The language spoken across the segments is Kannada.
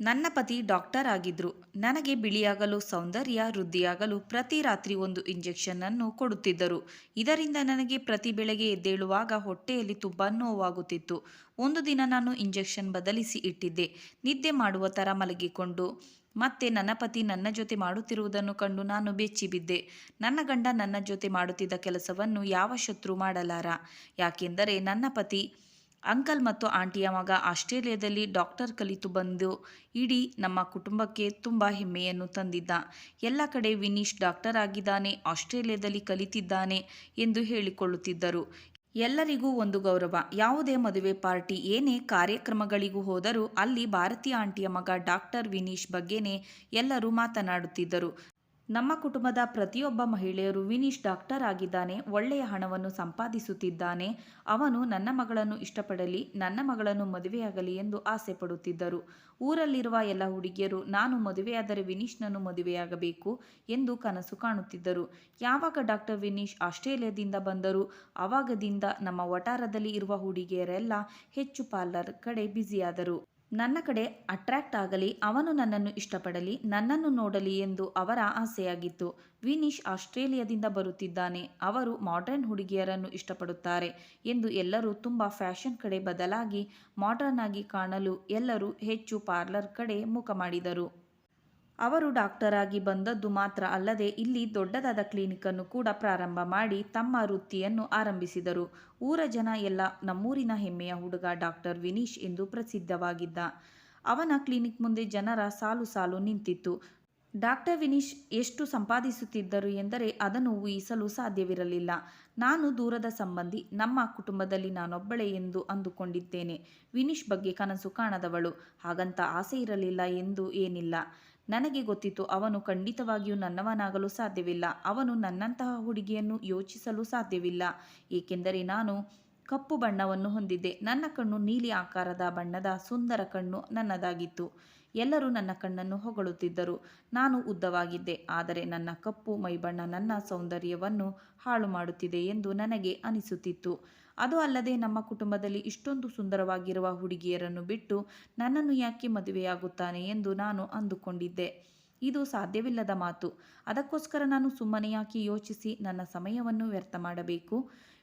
ನನ್ನ ಪತಿ ಡಾಕ್ಟರ್ ಆಗಿದ್ರು. ನನಗೆ ಬಿಳಿಯಾಗಲು, ಸೌಂದರ್ಯ ವೃದ್ಧಿಯಾಗಲು ಪ್ರತಿ ರಾತ್ರಿ ಒಂದು ಇಂಜೆಕ್ಷನ್ ಅನ್ನು ಕೊಡುತ್ತಿದ್ದರು. ಇದರಿಂದ ನನಗೆ ಪ್ರತಿ ಬೆಳಗ್ಗೆ ಎದ್ದೇಳುವಾಗ ಹೊಟ್ಟೆಯಲ್ಲಿ ತುಂಬ ನೋವಾಗುತ್ತಿತ್ತು. ಒಂದು ದಿನ ನಾನು ಇಂಜೆಕ್ಷನ್ ಬದಲಿಸಿ ಇಟ್ಟಿದ್ದೆ. ನಿದ್ದೆ ಮಾಡುವ ಥರ ಮಲಗಿಕೊಂಡು, ಮತ್ತೆ ನನ್ನ ಪತಿ ನನ್ನ ಜೊತೆ ಮಾಡುತ್ತಿರುವುದನ್ನು ಕಂಡು ನಾನು ಬೆಚ್ಚಿಬಿದ್ದೆ ನನ್ನ ಗಂಡ ನನ್ನ ಜೊತೆ ಮಾಡುತ್ತಿದ್ದ ಕೆಲಸವನ್ನು ಯಾವ ಶತ್ರು ಮಾಡಲಾರ? ಯಾಕೆಂದರೆ ನನ್ನ ಪತಿ ಅಂಕಲ್ ಮತ್ತು ಆಂಟಿಯ ಮಗ ಆಸ್ಟ್ರೇಲಿಯಾದಲ್ಲಿ ಡಾಕ್ಟರ್ ಕಲಿತು ಬಂದು ಇಡೀ ನಮ್ಮ ಕುಟುಂಬಕ್ಕೆ ತುಂಬ ಹೆಮ್ಮೆಯನ್ನು ತಂದಿದ್ದ. ಎಲ್ಲ ಕಡೆ ವಿನೀಶ್ ಡಾಕ್ಟರ್ ಆಗಿದ್ದಾನೆ, ಆಸ್ಟ್ರೇಲಿಯಾದಲ್ಲಿ ಕಲಿತಿದ್ದಾನೆ ಎಂದು ಹೇಳಿಕೊಳ್ಳುತ್ತಿದ್ದರು. ಎಲ್ಲರಿಗೂ ಒಂದು ಗೌರವ. ಯಾವುದೇ ಮದುವೆ ಪಾರ್ಟಿ, ಏನೇ ಕಾರ್ಯಕ್ರಮಗಳಿಗೂ ಹೋದರೂ ಅಲ್ಲಿ ಭಾರತೀಯ ಆಂಟಿಯ ಮಗ ಡಾಕ್ಟರ್ ವಿನೀಶ್ ಬಗ್ಗೆನೇ ಎಲ್ಲರೂ ಮಾತನಾಡುತ್ತಿದ್ದರು. ನಮ್ಮ ಕುಟುಂಬದ ಪ್ರತಿಯೊಬ್ಬ ಮಹಿಳೆಯರು ವಿನೀಶ್ ಡಾಕ್ಟರ್ ಆಗಿದ್ದಾನೆ, ಒಳ್ಳೆಯ ಹಣವನ್ನು ಸಂಪಾದಿಸುತ್ತಿದ್ದಾನೆ. ಅವನು ನನ್ನ ಮಗಳನ್ನು ಇಷ್ಟಪಡಲಿ, ನನ್ನ ಮಗಳನ್ನು ಮದುವೆಯಾಗಲಿ ಎಂದು ಆಸೆ ಪಡುತ್ತಿದ್ದರು. ಊರಲ್ಲಿರುವ ಎಲ್ಲ ಹುಡುಗಿಯರು, ನಾನು ಮದುವೆಯಾದರೆ ವಿನೀಶ್ನನ್ನು ಮದುವೆಯಾಗಬೇಕು ಎಂದು ಕನಸು ಕಾಣುತ್ತಿದ್ದರು. ಯಾವಾಗ ಡಾಕ್ಟರ್ ವಿನೀಶ್ ಆಸ್ಟ್ರೇಲಿಯಾದಿಂದ ಬಂದರು ಆವಾಗದಿಂದ ನಮ್ಮ ವಟಾರದಲ್ಲಿ ಇರುವ ಹುಡುಗಿಯರೆಲ್ಲ ಹೆಚ್ಚು ಪಾರ್ಲರ್ ಕಡೆ ಬ್ಯುಸಿಯಾದರು. ನನ್ನ ಕಡೆ ಅಟ್ರ್ಯಾಕ್ಟ್ ಆಗಲಿ, ಅವನು ನನ್ನನ್ನು ಇಷ್ಟಪಡಲಿ, ನನ್ನನ್ನು ನೋಡಲಿ ಎಂದು ಅವರ ಆಸೆಯಾಗಿತ್ತು. ವಿನೀಶ್ ಆಸ್ಟ್ರೇಲಿಯಾದಿಂದ ಬರುತ್ತಿದ್ದಾನೆ. ಅವರು ಮಾಡ್ರನ್ ಹುಡುಗಿಯರನ್ನು ಇಷ್ಟಪಡುತ್ತಾರೆ ಎಂದು ಎಲ್ಲರೂ ತುಂಬ ಫ್ಯಾಷನ್ ಕಡೆ ಬದಲಾಗಿ ಮಾಡ್ರನ್ ಆಗಿ ಕಾಣಲು ಎಲ್ಲರೂ ಹೆಚ್ಚು ಪಾರ್ಲರ್ ಕಡೆ ಮುಖ ಮಾಡಿದರು. ಅವರು ಡಾಕ್ಟರ್ ಆಗಿ ಬಂದದ್ದು ಮಾತ್ರ ಅಲ್ಲದೆ ಇಲ್ಲಿ ದೊಡ್ಡದಾದ ಕ್ಲಿನಿಕನ್ನು ಕೂಡ ಪ್ರಾರಂಭ ಮಾಡಿ ತಮ್ಮ ವೃತ್ತಿಯನ್ನು ಆರಂಭಿಸಿದರು. ಊರ ಜನ ಎಲ್ಲ ನಮ್ಮೂರಿನ ಹೆಮ್ಮೆಯ ಹುಡುಗ ಡಾಕ್ಟರ್ ವಿನೀಶ್ ಎಂದು ಪ್ರಸಿದ್ಧವಾಗಿದ್ದ. ಅವನ ಕ್ಲಿನಿಕ್ ಮುಂದೆ ಜನರ ಸಾಲು ಸಾಲು ನಿಂತಿತ್ತು. ಡಾಕ್ಟರ್ ವಿನೀಶ್ ಎಷ್ಟು ಸಂಪಾದಿಸುತ್ತಿದ್ದರು ಎಂದರೆ ಅದನ್ನು ಊಹಿಸಲು ಸಾಧ್ಯವಿರಲಿಲ್ಲ. ನಾನು ದೂರದ ಸಂಬಂಧಿ, ನಮ್ಮ ಕುಟುಂಬದಲ್ಲಿ ನಾನೊಬ್ಬಳೆ ಎಂದು ಅಂದುಕೊಂಡಿದ್ದೇನೆ. ವಿನೀಶ್ ಬಗ್ಗೆ ಕನಸು ಕಾಣದವಳು. ಹಾಗಂತ ಆಸೆ ಇರಲಿಲ್ಲ ಎಂದು ಏನಿಲ್ಲ. ನನಗೆ ಗೊತ್ತಿತ್ತು ಅವನು ಖಂಡಿತವಾಗಿಯೂ ನನ್ನವನಾಗಲು ಸಾಧ್ಯವಿಲ್ಲ. ಅವನು ನನ್ನಂತಹ ಹುಡುಗಿಯನ್ನು ಯೋಚಿಸಲು ಸಾಧ್ಯವಿಲ್ಲ. ಏಕೆಂದರೆ ನಾನು ಕಪ್ಪು ಬಣ್ಣವನ್ನು ಹೊಂದಿದ್ದೆ. ನನ್ನ ಕಣ್ಣು ನೀಲಿ ಆಕಾರದ ಬಣ್ಣದ ಸುಂದರ ಕಣ್ಣು ನನ್ನದಾಗಿತ್ತು. ಎಲ್ಲರೂ ನನ್ನ ಕಣ್ಣನ್ನು ಹೊಗಳುತ್ತಿದ್ದರು. ನಾನು ಉದ್ದವಾಗಿದ್ದೆ. ಆದರೆ ನನ್ನ ಕಪ್ಪು ಮೈಬಣ್ಣ ನನ್ನ ಸೌಂದರ್ಯವನ್ನು ಹಾಳು ಮಾಡುತ್ತಿದೆ ಎಂದು ನನಗೆ ಅನಿಸುತ್ತಿತ್ತು. ಅದು ಅಲ್ಲದೆ ನಮ್ಮ ಕುಟುಂಬದಲ್ಲಿ ಇಷ್ಟೊಂದು ಸುಂದರವಾಗಿರುವ ಹುಡುಗಿಯರನ್ನು ಬಿಟ್ಟು ನನ್ನನ್ನು ಯಾಕೆ ಮದುವೆಯಾಗುತ್ತಾನೆ ಎಂದು ನಾನು ಅಂದುಕೊಂಡಿದ್ದೆ. ಇದು ಸಾಧ್ಯವಿಲ್ಲದ ಮಾತು. ಅದಕ್ಕೋಸ್ಕರ ನಾನು ಸುಮ್ಮನೆ ಯಾಕೆ ಯೋಚಿಸಿ ನನ್ನ ಸಮಯವನ್ನು ವ್ಯರ್ಥ ಮಾಡಬೇಕು?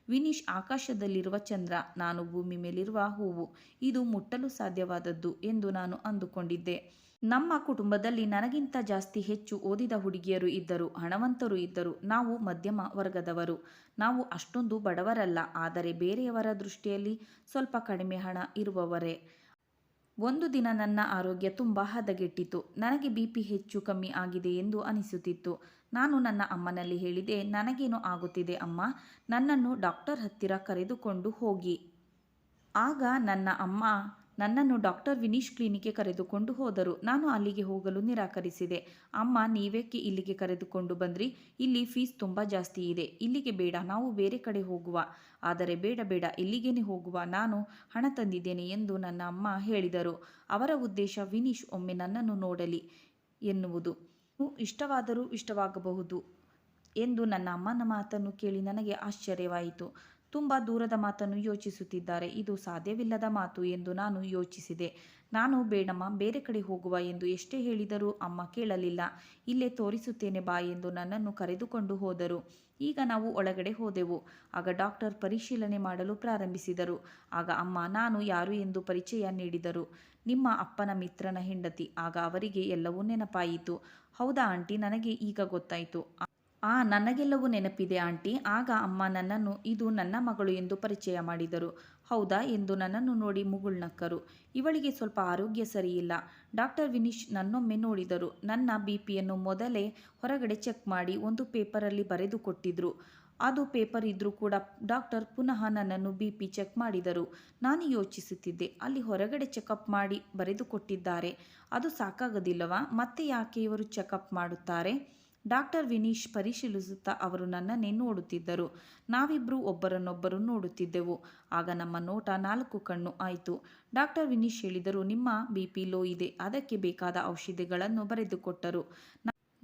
ವಿನೀಶ್ ಆಕಾಶದಲ್ಲಿರುವ ಚಂದ್ರ, ನಾನು ಭೂಮಿ ಮೇಲಿರುವ ಹೂವು, ಇದು ಮುಟ್ಟಲು ಸಾಧ್ಯವಾದದ್ದು ಎಂದು ನಾನು ಅಂದುಕೊಂಡಿದ್ದೆ. ನಮ್ಮ ಕುಟುಂಬದಲ್ಲಿ ನನಗಿಂತ ಜಾಸ್ತಿ ಹೆಚ್ಚು ಓದಿದ ಹುಡುಗಿಯರು ಇದ್ದರು, ಹಣವಂತರು ಇದ್ದರು. ನಾವು ಮಧ್ಯಮ ವರ್ಗದವರು. ನಾವು ಅಷ್ಟೊಂದು ಬಡವರಲ್ಲ, ಆದರೆ ಬೇರೆಯವರ ದೃಷ್ಟಿಯಲ್ಲಿ ಸ್ವಲ್ಪ ಕಡಿಮೆ ಹಣ ಇರುವವರೇ. ಒಂದು ದಿನ ನನ್ನ ಆರೋಗ್ಯ ತುಂಬ ಹದಗೆಟ್ಟಿತು. ನನಗೆ ಬಿ ಪಿ ಹೆಚ್ಚು ಕಮ್ಮಿ ಆಗಿದೆ ಎಂದು ಅನಿಸುತ್ತಿತ್ತು. ನಾನು ನನ್ನ ಅಮ್ಮನಲ್ಲಿ ಹೇಳಿದೆ, ನನಗೇನು ಆಗುತ್ತಿದೆ ಅಮ್ಮ, ನನ್ನನ್ನು ಡಾಕ್ಟರ್ ಹತ್ತಿರ ಕರೆದುಕೊಂಡು ಹೋಗಿ. ಆಗ ನನ್ನ ಅಮ್ಮ ನನ್ನನ್ನು ಡಾಕ್ಟರ್ ವಿನೀಶ್ ಕ್ಲಿನಿಕ್ಗೆ ಕರೆದುಕೊಂಡು ಹೋದರು. ನಾನು ಅಲ್ಲಿಗೆ ಹೋಗಲು ನಿರಾಕರಿಸಿದೆ. ಅಮ್ಮ ನೀವೇಕೆ ಇಲ್ಲಿಗೆ ಕರೆದುಕೊಂಡು ಬಂದ್ರಿ. ಇಲ್ಲಿ ಫೀಸ್ ತುಂಬ ಜಾಸ್ತಿ ಇದೆ. ಇಲ್ಲಿಗೆ ಬೇಡ, ನಾವು ಬೇರೆ ಕಡೆ ಹೋಗುವ. ಆದರೆ ಬೇಡ ಬೇಡ, ಇಲ್ಲಿಗೇನೆ ಹೋಗುವ. ನಾನು ಹಣ ತಂದಿದ್ದೇನೆ ಎಂದು ನನ್ನ ಅಮ್ಮ ಹೇಳಿದರು. ಅವರ ಉದ್ದೇಶ ವಿನೀಶ್ ಒಮ್ಮೆ ನನ್ನನ್ನು ನೋಡಲಿ ಎನ್ನುವುದು. ಇಷ್ಟವಾದರೂ ಇಷ್ಟವಾಗಬಹುದು ಎಂದು ನನ್ನ ಅಮ್ಮನ ಮಾತನ್ನು ಕೇಳಿ ನನಗೆ ಆಶ್ಚರ್ಯವಾಯಿತು. ತುಂಬ ದೂರದ ಮಾತನ್ನು ಯೋಚಿಸುತ್ತಿದ್ದಾರೆ. ಇದು ಸಾಧ್ಯವಿಲ್ಲದ ಮಾತು ಎಂದು ನಾನು ಯೋಚಿಸಿದೆ. ನಾನು ಬೇಡಮ್ಮ, ಬೇರೆ ಕಡೆ ಹೋಗುವ ಎಂದು ಎಷ್ಟೇ ಹೇಳಿದರೂ ಅಮ್ಮ ಕೇಳಲಿಲ್ಲ. ಇಲ್ಲೇ ತೋರಿಸುತ್ತೇನೆ ಬಾ ಎಂದು ನನ್ನನ್ನು ಕರೆದುಕೊಂಡು ಹೋದರು. ಈಗ ನಾವು ಒಳಗಡೆ ಹೋದೆವು. ಆಗ ಡಾಕ್ಟರ್ ಪರಿಶೀಲನೆ ಮಾಡಲು ಪ್ರಾರಂಭಿಸಿದರು. ಆಗ ಅಮ್ಮ, ನಾನು ಯಾರು ಎಂದು ಪರಿಚಯ ನೀಡಿದರು. ನಿಮ್ಮ ಅಪ್ಪನ ಮಿತ್ರನ ಹೆಂಡತಿ. ಆಗ ಅವರಿಗೆ ಎಲ್ಲವೂ ನೆನಪಾಯಿತು. ಹೌದಾ ಆಂಟಿ, ನನಗೆ ಈಗ ಗೊತ್ತಾಯಿತು. ಆ ನನಗೆಲ್ಲವೂ ನೆನಪಿದೆ ಆಂಟಿ. ಆಗ ಅಮ್ಮ ನನ್ನನ್ನು, ಇದು ನನ್ನ ಮಗಳು ಎಂದು ಪರಿಚಯ ಮಾಡಿದರು. ಹೌದಾ ಎಂದು ನನ್ನನ್ನು ನೋಡಿ ಮುಗುಳ್ನಕ್ಕರು ಇವಳಿಗೆ ಸ್ವಲ್ಪ ಆರೋಗ್ಯ ಸರಿಯಿಲ್ಲ. ಡಾಕ್ಟರ್ ವಿನೀಶ್ ನನ್ನೊಮ್ಮೆ ನೋಡಿದರು. ನನ್ನ ಬಿ ಪಿಯನ್ನು ಮೊದಲೇ ಹೊರಗಡೆ ಚೆಕ್ ಮಾಡಿ ಒಂದು ಪೇಪರಲ್ಲಿ ಬರೆದು ಕೊಟ್ಟಿದ್ರು. ಅದು ಪೇಪರ್ ಇದ್ದರೂ ಕೂಡ ಡಾಕ್ಟರ್ ಪುನಃ ನನ್ನನ್ನು ಬಿ ಪಿ ಚೆಕ್ ಮಾಡಿದರು. ನಾನು ಯೋಚಿಸುತ್ತಿದ್ದೆ, ಅಲ್ಲಿ ಹೊರಗಡೆ ಚೆಕಪ್ ಮಾಡಿ ಬರೆದುಕೊಟ್ಟಿದ್ದಾರೆ ಅದು ಸಾಕಾಗೋದಿಲ್ಲವಾ? ಮತ್ತೆ ಯಾಕೆ ಇವರು ಚೆಕಪ್ ಮಾಡುತ್ತಾರೆ? ಡಾಕ್ಟರ್ ವಿನೀಶ್ ಪರಿಶೀಲಿಸುತ್ತಾ ಅವರು ನನ್ನನ್ನೇ ನೋಡುತ್ತಿದ್ದರು. ನಾವಿಬ್ಬರು ಒಬ್ಬರನ್ನೊಬ್ಬರು ನೋಡುತ್ತಿದ್ದೆವು. ಆಗ ನಮ್ಮ ನೋಟ ನಾಲ್ಕು ಕಣ್ಣು ಆಯಿತು. ಡಾಕ್ಟರ್ ವಿನೀಶ್ ಹೇಳಿದರು, ನಿಮ್ಮ ಬಿ ಪಿ ಲೋ ಇದೆ. ಅದಕ್ಕೆ ಬೇಕಾದ ಔಷಧಿಗಳನ್ನು ಬರೆದುಕೊಟ್ಟರು.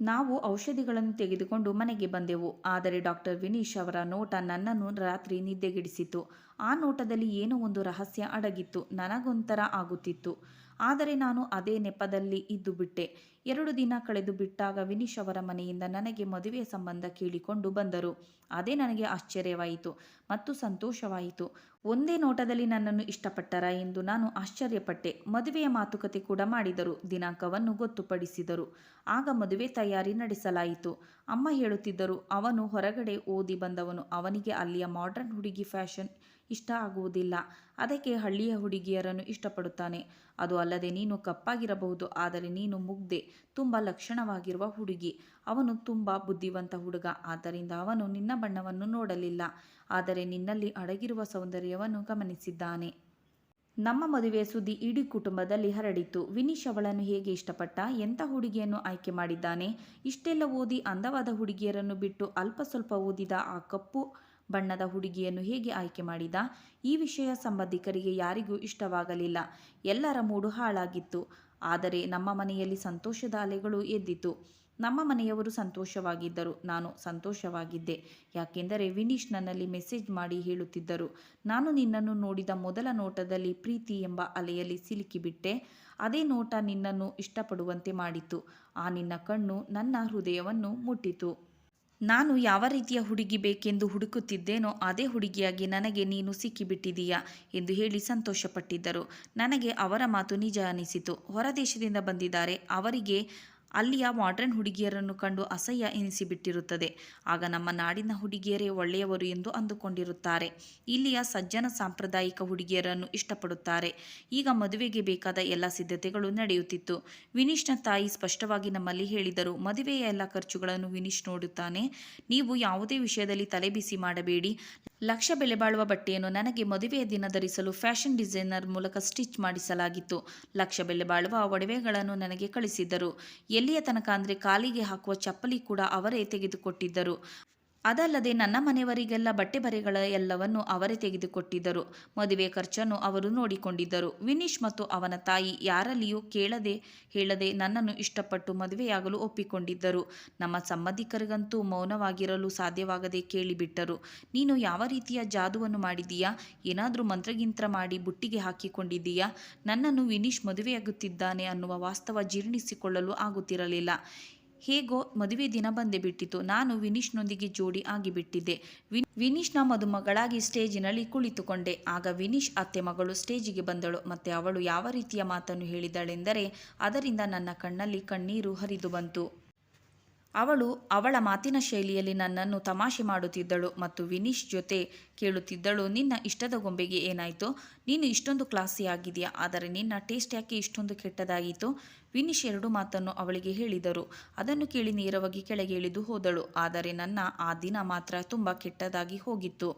ನಾವು ಔಷಧಿಗಳನ್ನು ತೆಗೆದುಕೊಂಡು ಮನೆಗೆ ಬಂದೆವು. ಆದರೆ ಡಾಕ್ಟರ್ ವಿನೀಶ್ ಅವರ ನೋಟ ನನ್ನನ್ನು ರಾತ್ರಿ ನಿದ್ದೆಗೆಡಿಸಿತು. ಆ ನೋಟದಲ್ಲಿ ಏನೋ ಒಂದು ರಹಸ್ಯ ಅಡಗಿತ್ತು. ನನಗೊಂಥರ ಆಗುತ್ತಿತ್ತು. ಆದರೆ ನಾನು ಅದೇ ನೆಪದಲ್ಲಿ ಇದ್ದು ಬಿಟ್ಟೆ. ಎರಡು ದಿನ ಕಳೆದು ಬಿಟ್ಟಾಗ ವಿನೀಶ್ ಅವರ ಮನೆಯಿಂದ ನನಗೆ ಮದುವೆಯ ಸಂಬಂಧ ಕೇಳಿಕೊಂಡು ಬಂದರು. ಅದೇ ನನಗೆ ಆಶ್ಚರ್ಯವಾಯಿತು ಮತ್ತು ಸಂತೋಷವಾಯಿತು. ಒಂದೇ ನೋಟದಲ್ಲಿ ನನ್ನನ್ನು ಇಷ್ಟಪಟ್ಟರ ಎಂದು ನಾನು ಆಶ್ಚರ್ಯಪಟ್ಟೆ. ಮದುವೆಯ ಮಾತುಕತೆ ಕೂಡ ಮಾಡಿದರು, ದಿನಾಂಕವನ್ನು ಗೊತ್ತುಪಡಿಸಿದರು. ಆಗ ಮದುವೆ ತಯಾರಿ ನಡೆಸಲಾಯಿತು. ಅಮ್ಮ ಹೇಳುತ್ತಿದ್ದರು, ಅವನು ಹೊರಗಡೆ ಓದಿ ಬಂದವನು. ಅವನಿಗೆ ಅಲ್ಲಿಯ ಮಾಡರ್ನ್ ಹುಡುಗಿ ಫ್ಯಾಷನ್ ಇಷ್ಟ ಆಗುವುದಿಲ್ಲ. ಅದಕ್ಕೆ ಹಳ್ಳಿಯ ಹುಡುಗಿಯರನ್ನು ಇಷ್ಟಪಡುತ್ತಾನೆ. ಅದು ಅಲ್ಲದೆ ನೀನು ಕಪ್ಪಾಗಿರಬಹುದು, ಆದರೆ ನೀನು ಮುಗ್ಧೆ, ತುಂಬ ಲಕ್ಷಣವಾಗಿರುವ ಹುಡುಗಿ. ಅವನು ತುಂಬ ಬುದ್ಧಿವಂತ ಹುಡುಗ, ಆದ್ದರಿಂದ ಅವನು ನಿನ್ನ ಬಣ್ಣವನ್ನು ನೋಡಲಿಲ್ಲ, ಆದರೆ ನಿನ್ನಲ್ಲಿ ಅಡಗಿರುವ ಸೌಂದರ್ಯವನ್ನು ಗಮನಿಸಿದ್ದಾನೆ. ನಮ್ಮ ಮದುವೆಯ ಸುದ್ದಿ ಇಡೀ ಕುಟುಂಬದಲ್ಲಿ ಹರಡಿತು. ವಿನೀಶ್ ಅವಳನ್ನು ಹೇಗೆ ಇಷ್ಟಪಟ್ಟ, ಎಂಥ ಹುಡುಗಿಯನ್ನು ಆಯ್ಕೆ ಮಾಡಿದ್ದಾನೆ, ಇಷ್ಟೆಲ್ಲ ಓದಿ ಅಂದವಾದ ಹುಡುಗಿಯರನ್ನು ಬಿಟ್ಟು ಅಲ್ಪ ಸ್ವಲ್ಪ ಓದಿದ ಆ ಕಪ್ಪು ಬಣ್ಣದ ಹುಡುಗಿಯನ್ನು ಹೇಗೆ ಆಯ್ಕೆ ಮಾಡಿದ? ಈ ವಿಷಯ ಸಂಬಂಧಿಕರಿಗೆ ಯಾರಿಗೂ ಇಷ್ಟವಾಗಲಿಲ್ಲ. ಎಲ್ಲರ ಮೂಡು ಹಾಳಾಗಿತ್ತು. ಆದರೆ ನಮ್ಮ ಮನೆಯಲ್ಲಿ ಸಂತೋಷದ ಅಲೆಗಳು ಎದ್ದಿತು ನಮ್ಮ ಮನೆಯವರು ಸಂತೋಷವಾಗಿದ್ದರು. ನಾನು ಸಂತೋಷವಾಗಿದ್ದೆ. ಯಾಕೆಂದರೆ ವಿನೀಶ್ ನನ್ನಲ್ಲಿ ಮೆಸೇಜ್ ಮಾಡಿ ಹೇಳುತ್ತಿದ್ದರು. ನಾನು ನಿನ್ನನ್ನು ನೋಡಿದ ಮೊದಲ ನೋಟದಲ್ಲಿ ಪ್ರೀತಿ ಎಂಬ ಅಲೆಯಲ್ಲಿ ಸಿಲುಕಿಬಿಟ್ಟೆ. ಅದೇ ನೋಟ ನಿನ್ನನ್ನು ಇಷ್ಟಪಡುವಂತೆ ಮಾಡಿತು ಆ ನಿನ್ನ ಕಣ್ಣು ನನ್ನ ಹೃದಯವನ್ನು ಮುಟ್ಟಿತು. ನಾನು ಯಾವ ರೀತಿಯ ಹುಡುಗಿ ಬೇಕೆಂದು ಹುಡುಕುತ್ತಿದ್ದೇನೋ ಅದೇ ಹುಡುಗಿಯಾಗಿ ನನಗೆ ನೀನು ಸಿಕ್ಕಿಬಿಟ್ಟಿದೀಯಾ ಎಂದು ಹೇಳಿ ಸಂತೋಷಪಟ್ಟಿದ್ದರು. ನನಗೆ ಅವರ ಮಾತು ನಿಜ ಅನಿಸಿತು. ಹೊರದೇಶದಿಂದ ಬಂದಿದ್ದಾರೆ. ಅವರಿಗೆ ಅಲ್ಲಿಯ ಮಾಡ್ರನ್ ಹುಡುಗಿಯರನ್ನು ಕಂಡು ಅಸಹ್ಯ ಎನಿಸಿಬಿಟ್ಟಿರುತ್ತದೆ. ಆಗ ನಮ್ಮ ನಾಡಿನ ಹುಡುಗಿಯರೇ ಒಳ್ಳೆಯವರು ಎಂದು ಅಂದುಕೊಂಡಿರುತ್ತಾರೆ. ಇಲ್ಲಿಯ ಸಜ್ಜನ ಸಾಂಪ್ರದಾಯಿಕ ಹುಡುಗಿಯರನ್ನು ಇಷ್ಟಪಡುತ್ತಾರೆ. ಈಗ ಮದುವೆಗೆ ಬೇಕಾದ ಎಲ್ಲ ಸಿದ್ಧತೆಗಳು ನಡೆಯುತ್ತಿತ್ತು. ವಿನೀಶ್ನ ತಾಯಿ ಸ್ಪಷ್ಟವಾಗಿ ನಮ್ಮಲ್ಲಿ ಹೇಳಿದರು, ಮದುವೆಯ ಎಲ್ಲ ಖರ್ಚುಗಳನ್ನು ವಿನೀಶ್ ನೋಡುತ್ತಾನೆ. ನೀವು ಯಾವುದೇ ವಿಷಯದಲ್ಲಿ ತಲೆಬಿಸಿ ಮಾಡಬೇಡಿ. ಲಕ್ಷ ಬೆಲೆ ಬಾಳುವ ಬಟ್ಟೆಯನ್ನು ನನಗೆ ಮದುವೆಯ ದಿನ ಧರಿಸಲು ಫ್ಯಾಷನ್ ಡಿಸೈನರ್ ಮೂಲಕ ಸ್ಟಿಚ್ ಮಾಡಿಸಲಾಗಿತ್ತು. ಲಕ್ಷ ಬೆಲೆ ಬಾಳುವ ಒಡವೆಗಳನ್ನು ನನಗೆ ಕಳಿಸಿದ್ದರು. ಎಲ್ಲಿಯ ತನಕ ಅಂದರೆ ಕಾಲಿಗೆ ಹಾಕುವ ಚಪ್ಪಲಿ ಕೂಡ ಅವರೇ ತೆಗೆದುಕೊಟ್ಟಿದ್ದರು. ಅದಲ್ಲದೆ ನನ್ನ ಮನೆಯವರಿಗೆಲ್ಲ ಬಟ್ಟೆ ಬರೆಗಳ ಎಲ್ಲವನ್ನು ಅವರೇ ತೆಗೆದುಕೊಟ್ಟಿದ್ದರು. ಮದುವೆ ಖರ್ಚನ್ನು ಅವರು ನೋಡಿಕೊಂಡಿದ್ದರು. ವಿನೀಶ್ ಮತ್ತು ಅವನ ತಾಯಿ ಯಾರಲ್ಲಿಯೂ ಕೇಳದೆ, ಹೇಳದೆ ನನ್ನನ್ನು ಇಷ್ಟಪಟ್ಟು ಮದುವೆಯಾಗಲು ಒಪ್ಪಿಕೊಂಡಿದ್ದರು. ನಮ್ಮ ಸಂಬಂಧಿಕರಿಗಂತೂ ಮೌನವಾಗಿರಲು ಸಾಧ್ಯವಾಗದೆ ಕೇಳಿಬಿಟ್ಟರು. ನೀನು ಯಾವ ರೀತಿಯ ಜಾದುವನ್ನು ಮಾಡಿದೀಯಾ ಏನಾದರೂ ಮಂತ್ರಗಿಂತ್ರ ಮಾಡಿ ಬುಟ್ಟಿಗೆ ಹಾಕಿಕೊಂಡಿದ್ದೀಯಾ? ನನ್ನನ್ನು ವಿನೀಶ್ ಮದುವೆಯಾಗುತ್ತಿದ್ದಾನೆ ಅನ್ನುವ ವಾಸ್ತವ ಜೀರ್ಣಿಸಿಕೊಳ್ಳಲು ಆಗುತ್ತಿರಲಿಲ್ಲ. ಹೇಗೋ ಮದುವೆ ದಿನ ಬಂದೇ ಬಿಟ್ಟಿತು. ನಾನು ವಿನೀಶ್ನೊಂದಿಗೆ ಜೋಡಿ ಆಗಿಬಿಟ್ಟಿದ್ದೆ. ವಿನ್, ವಿನೀಶ್ನ ಮದುಮಗಳಾಗಿ ಸ್ಟೇಜಿನಲ್ಲಿ ಕುಳಿತುಕೊಂಡೆ. ಆಗ ವಿನೀಶ್ ಅತ್ತೆ ಮಗಳು ಸ್ಟೇಜಿಗೆ ಬಂದಳು. ಮತ್ತೆ ಅವಳು ಯಾವ ರೀತಿಯ ಮಾತನ್ನು ಹೇಳಿದಳೆಂದರೆ, ಅದರಿಂದ ನನ್ನ ಕಣ್ಣಲ್ಲಿ ಕಣ್ಣೀರು ಹರಿದು ಬಂತು. ಅವಳು ಅವಳ ಮಾತಿನ ಶೈಲಿಯಲ್ಲಿ ನನ್ನನ್ನು ತಮಾಷೆ ಮಾಡುತ್ತಿದ್ದಳು ಮತ್ತು ವಿನೀಶ್ ಜೊತೆ ಕೇಳುತ್ತಿದ್ದಳು, ನಿನ್ನ ಇಷ್ಟದ ಗೊಂಬೆಗೆ ಏನಾಯಿತು? ನೀನು ಇಷ್ಟೊಂದು ಕ್ಲಾಸಿ ಆಗಿದೆಯಾ ಆದರೆ ನಿನ್ನ ಟೇಸ್ಟ್ ಯಾಕೆ ಇಷ್ಟೊಂದು ಕೆಟ್ಟದಾಗಿತ್ತು ವಿನೀಶ್ ಎರಡು ಮಾತನ್ನು ಅವಳಿಗೆ ಹೇಳಿದರು. ಅದನ್ನು ಕೇಳಿ ನೇರವಾಗಿ ಕೆಳಗೆ ಇಳಿದು ಹೋದಳು. ಆದರೆ ನನ್ನ ಆ ದಿನ ಮಾತ್ರ ತುಂಬ ಕೆಟ್ಟದಾಗಿ ಹೋಗಿತ್ತು.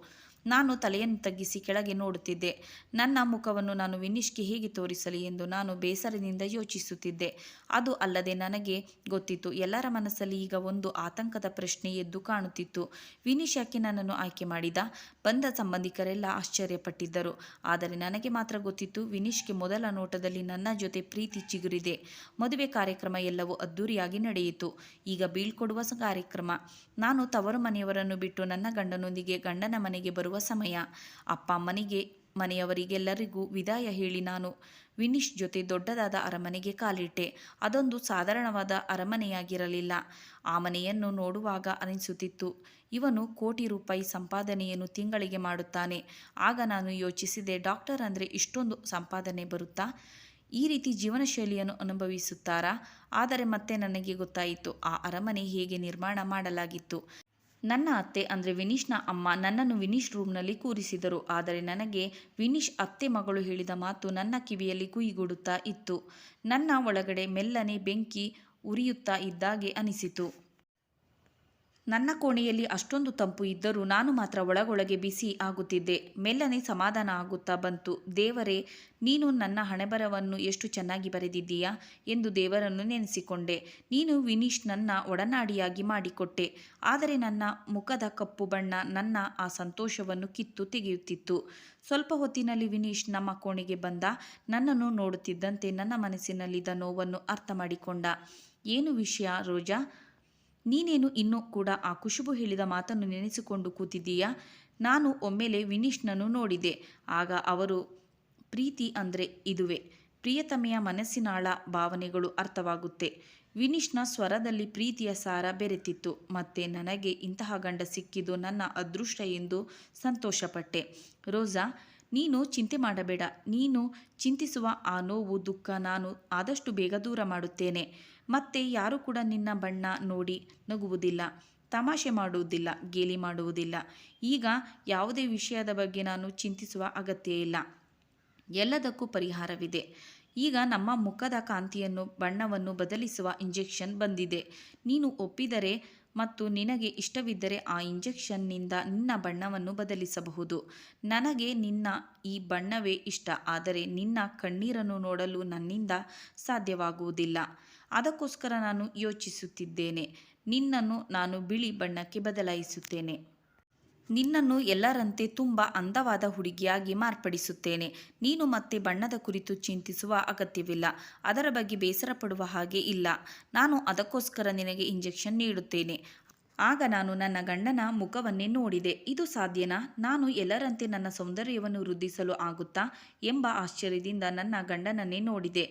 ನಾನು ತಲೆಯನ್ನು ತಗ್ಗಿಸಿ ಕೆಳಗೆ ನೋಡುತ್ತಿದ್ದೆ. ನನ್ನ ಮುಖವನ್ನು ನಾನು ವಿನೀಶ್ಗೆ ಹೇಗೆ ತೋರಿಸಲಿ ಎಂದು ನಾನು ಬೇಸರದಿಂದ ಯೋಚಿಸುತ್ತಿದ್ದೆ. ಅದು ಅಲ್ಲದೆ ನನಗೆ ಗೊತ್ತಿತ್ತು, ಎಲ್ಲರ ಮನಸ್ಸಲ್ಲಿ ಈಗ ಒಂದು ಆತಂಕದ ಪ್ರಶ್ನೆ ಎದ್ದು ಕಾಣುತ್ತಿತ್ತು. ವಿನಿಶ್ ಯಾಕೆ ನನ್ನನ್ನು ಆಯ್ಕೆ ಮಾಡಿದ? ಬಂದ ಸಂಬಂಧಿಕರೆಲ್ಲ ಆಶ್ಚರ್ಯಪಟ್ಟಿದ್ದರು. ಆದರೆ ನನಗೆ ಮಾತ್ರ ಗೊತ್ತಿತ್ತು, ವಿನೀಶ್ಗೆ ಮೊದಲ ನೋಟದಲ್ಲಿ ನನ್ನ ಜೊತೆ ಪ್ರೀತಿ ಚಿಗುರಿದೆ. ಮದುವೆ ಕಾರ್ಯಕ್ರಮ ಎಲ್ಲವೂ ಅದ್ದೂರಿಯಾಗಿ ನಡೆಯಿತು. ಈಗ ಬೀಳ್ಕೊಡುವ ಕಾರ್ಯಕ್ರಮ. ನಾನು ತವರು ಮನೆಯವರನ್ನು ಬಿಟ್ಟು ನನ್ನ ಗಂಡನೊಂದಿಗೆ ಗಂಡನ ಮನೆಗೆ ಬರುವ ಸಮಯ. ಅಪ್ಪ ಅಮ್ಮನಿಗೆ ಮನೆಯವರಿಗೆಲ್ಲರಿಗೂ ವಿದಾಯ ಹೇಳಿ ನಾನು. ವಿನಿಶ್ ಜೊತೆ ದೊಡ್ಡದಾದ ಅರಮನೆಗೆ ಕಾಲಿಟ್ಟೆ. ಅದೊಂದು ಸಾಧಾರಣವಾದ ಅರಮನೆಯಾಗಿರಲಿಲ್ಲ. ಆ ಮನೆಯನ್ನು ನೋಡುವಾಗ ಅನಿಸುತ್ತಿತ್ತು. ಇವನು ಕೋಟಿ ರೂಪಾಯಿ ಸಂಪಾದನೆಯನ್ನು ತಿಂಗಳಿಗೆ ಮಾಡುತ್ತಾನೆ. ಆಗ ನಾನು ಯೋಚಿಸಿದೆ, ಡಾಕ್ಟರ್ ಅಂದರೆ ಇಷ್ಟೊಂದು ಸಂಪಾದನೆ ಬರುತ್ತಾ? ಈ ರೀತಿ ಜೀವನ ಶೈಲಿಯನ್ನು ಅನುಭವಿಸುತ್ತಾರಾ? ಆದರೆ ಮತ್ತೆ ನನಗೆ ಗೊತ್ತಾಯಿತು, ಆ ಅರಮನೆ ಹೇಗೆ ನಿರ್ಮಾಣ ಮಾಡಲಾಗಿತ್ತು. ನನ್ನ ಅತ್ತೆ ಅಂದರೆ ವಿನೀಶ್ನ ಅಮ್ಮ ನನ್ನನ್ನು ವಿನೀಶ್ ರೂಮ್ನಲ್ಲಿ ಕೂರಿಸಿದರು. ಆದರೆ ನನಗೆ ವಿನೀಶ್ ಅತ್ತೆ ಮಗಳು ಹೇಳಿದ ಮಾತು ನನ್ನ ಕಿವಿಯಲ್ಲಿ ಕುಯಿಗೂಡುತ್ತಾ ಇತ್ತು. ನನ್ನ ಒಳಗಡೆ ಮೆಲ್ಲನೆ ಬೆಂಕಿ ಉರಿಯುತ್ತಾ ಇದ್ದಾಗೆ ಅನಿಸಿತು. ನನ್ನ ಕೋಣೆಯಲ್ಲಿ ಅಷ್ಟೊಂದು ತಂಪು ಇದ್ದರೂ ನಾನು ಮಾತ್ರ ಒಳಗೊಳಗೆ ಬಿಸಿ ಆಗುತ್ತಿದ್ದೆ. ಮೆಲ್ಲನೆ ಸಮಾಧಾನ ಆಗುತ್ತಾ ಬಂತು. ದೇವರೇ, ನೀನು ನನ್ನ ಹಣೆಬರವನ್ನು ಎಷ್ಟು ಚೆನ್ನಾಗಿ ಬರೆದಿದ್ದೀಯಾ ಎಂದು ದೇವರನ್ನು ನೆನೆಸಿಕೊಂಡೆ. ನೀನು ವಿನೀಶ್ ನನ್ನ ಒಡನಾಡಿಯಾಗಿ ಮಾಡಿಕೊಟ್ಟೆ. ಆದರೆ ನನ್ನ ಮುಖದ ಕಪ್ಪು ಬಣ್ಣ ನನ್ನ ಆ ಸಂತೋಷವನ್ನು ಕಿತ್ತು ತೆಗೆಯುತ್ತಿತ್ತು. ಸ್ವಲ್ಪ ಹೊತ್ತಿನಲ್ಲಿ ವಿನೀಶ್ ನಮ್ಮ ಕೋಣೆಗೆ ಬಂದ. ನನ್ನನ್ನು ನೋಡುತ್ತಿದ್ದಂತೆ ನನ್ನ ಮನಸ್ಸಿನಲ್ಲಿದ್ದ ನೋವನ್ನು ಅರ್ಥ ಮಾಡಿಕೊಂಡ ಏನು ವಿಷಯ ರೋಜಾ? ನೀನೇನು ಇನ್ನೂ ಕೂಡ ಆ ಕುಶುಬು ಹೇಳಿದ ಮಾತನ್ನು ನೆನೆಸಿಕೊಂಡು ಕೂತಿದ್ದೀಯಾ? ನಾನು ಒಮ್ಮೆಲೆ ವಿನೀಶ್ನನ್ನು ನೋಡಿದೆ. ಆಗ ಅವರು, ಪ್ರೀತಿ ಅಂದರೆ ಇದುವೆ. ಪ್ರಿಯತಮೆಯ ಮನಸ್ಸಿನಾಳ ಭಾವನೆಗಳು ಅರ್ಥವಾಗುತ್ತೆ. ವಿನೀಶ್ನ ಸ್ವರದಲ್ಲಿ ಪ್ರೀತಿಯ ಸಾರ ಬೆರೆತಿತ್ತು. ಮತ್ತೆ ನನಗೆ ಇಂತಹ ಗಂಡ ಸಿಕ್ಕಿದ್ದು ನನ್ನ ಅದೃಷ್ಟ ಎಂದು ಸಂತೋಷಪಟ್ಟೆ. ರೋಸಾ ನೀನು ಚಿಂತೆ ಮಾಡಬೇಡ. ನೀನು ಚಿಂತಿಸುವ ಆ ನೋವು, ದುಃಖ ನಾನು ಆದಷ್ಟು ಬೇಗ ದೂರ ಮಾಡುತ್ತೇನೆ. ಮತ್ತೆ ಯಾರೂ ಕೂಡ ನಿನ್ನ ಬಣ್ಣ ನೋಡಿ ನಗುವುದಿಲ್ಲ, ತಮಾಷೆ ಮಾಡುವುದಿಲ್ಲ, ಗೇಲಿ ಮಾಡುವುದಿಲ್ಲ. ಈಗ ಯಾವುದೇ ವಿಷಯದ ಬಗ್ಗೆ ನಾನು ಚಿಂತಿಸುವ ಅಗತ್ಯ ಇಲ್ಲ. ಎಲ್ಲದಕ್ಕೂ ಪರಿಹಾರವಿದೆ. ಈಗ ನಮ್ಮ ಮುಖದ ಕಾಂತಿಯನ್ನು, ಬಣ್ಣವನ್ನು ಬದಲಿಸುವ ಇಂಜೆಕ್ಷನ್ ಬಂದಿದೆ. ನೀನು ಒಪ್ಪಿದರೆ ಮತ್ತು ನಿನಗೆ ಇಷ್ಟವಿದ್ದರೆ ಆ ಇಂಜೆಕ್ಷನ್ನಿಂದ ನಿನ್ನ ಬಣ್ಣವನ್ನು ಬದಲಿಸಬಹುದು. ನನಗೆ ನಿನ್ನ ಈ ಬಣ್ಣವೇ ಇಷ್ಟ, ಆದರೆ ನಿನ್ನ ಕಣ್ಣೀರನ್ನು ನೋಡಲು ನನ್ನಿಂದ ಸಾಧ್ಯವಾಗುವುದಿಲ್ಲ. ಅದಕ್ಕೋಸ್ಕರ ನಾನು ಯೋಚಿಸುತ್ತಿದ್ದೇನೆ. ನಿನ್ನನ್ನು ನಾನು ಬಿಳಿ ಬಣ್ಣಕ್ಕೆ ಬದಲಾಯಿಸುತ್ತೇನೆ. ನಿನ್ನನ್ನು ಎಲ್ಲರಂತೆ ತುಂಬ ಅಂದವಾದ ಹುಡುಗಿಯಾಗಿ ಮಾರ್ಪಡಿಸುತ್ತೇನೆ. ನೀನು ಮತ್ತೆ ಬಣ್ಣದ ಕುರಿತು ಚಿಂತಿಸುವ ಅಗತ್ಯವಿಲ್ಲ. ಅದರ ಬಗ್ಗೆ ಬೇಸರ ಪಡುವ ಹಾಗೆ ಇಲ್ಲ. ನಾನು ಅದಕ್ಕೋಸ್ಕರ ನಿನಗೆ ಇಂಜೆಕ್ಷನ್ ನೀಡುತ್ತೇನೆ. ಆಗ ನಾನು ನನ್ನ ಗಂಡನ ಮುಖವನ್ನೇ ನೋಡಿದೆ. ಇದು ಸಾಧ್ಯನಾ? ನಾನು ಎಲ್ಲರಂತೆ ನನ್ನ ಸೌಂದರ್ಯವನ್ನು ವೃದ್ಧಿಸಲು ಆಗುತ್ತಾ ಎಂಬ ಆಶ್ಚರ್ಯದಿಂದ ನನ್ನ ಗಂಡನನ್ನೇ ನೋಡಿದೆ.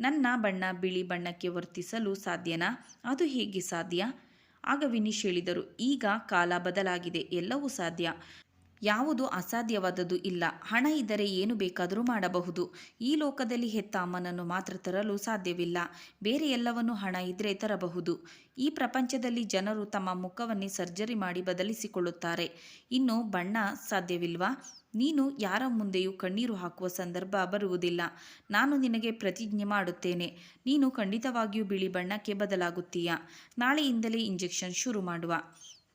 ನನ್ನ ಬಣ್ಣ ಬಿಳಿ ಬಣ್ಣಕ್ಕೆ ವರ್ತಿಸಲು ಸಾಧ್ಯನಾ? ಅದು ಹೇಗೆ ಸಾಧ್ಯ? ಆಗ ವಿನೀಶ್ ಹೇಳಿದರು, ಈಗ ಕಾಲ ಬದಲಾಗಿದೆ, ಎಲ್ಲವೂ ಸಾಧ್ಯ. ಯಾವುದು ಅಸಾಧ್ಯವಾದದ್ದು ಇಲ್ಲ, ಹಣ ಇದ್ದರೆ ಏನು ಬೇಕಾದರೂ ಮಾಡಬಹುದು. ಈ ಲೋಕದಲ್ಲಿ ಹೆತ್ತ ಅಮ್ಮನನ್ನು ಮಾತ್ರ ತರಲು ಸಾಧ್ಯವಿಲ್ಲ, ಬೇರೆ ಎಲ್ಲವನ್ನು ಹಣ ಇದ್ದರೆ ತರಬಹುದು. ಈ ಪ್ರಪಂಚದಲ್ಲಿ ಜನರು ತಮ್ಮ ಮುಖವನ್ನೇ ಸರ್ಜರಿ ಮಾಡಿ ಬದಲಿಸಿಕೊಳ್ಳುತ್ತಾರೆ. ಇನ್ನು ಬಣ್ಣ ಸಾಧ್ಯವಿಲ್ವಾ? ನೀನು ಯಾರ ಮುಂದೆಯೂ ಕಣ್ಣೀರು ಹಾಕುವ ಸಂದರ್ಭ ಬರುವುದಿಲ್ಲ. ನಾನು ನಿನಗೆ ಪ್ರತಿಜ್ಞೆ ಮಾಡುತ್ತೇನೆ. ನೀನು ಖಂಡಿತವಾಗಿಯೂ ಬಿಳಿ ಬಣ್ಣಕ್ಕೆ ಬದಲಾಗುತ್ತೀಯ? ನಾಳೆಯಿಂದಲೇ ಇಂಜೆಕ್ಷನ್ ಶುರು ಮಾಡುವ.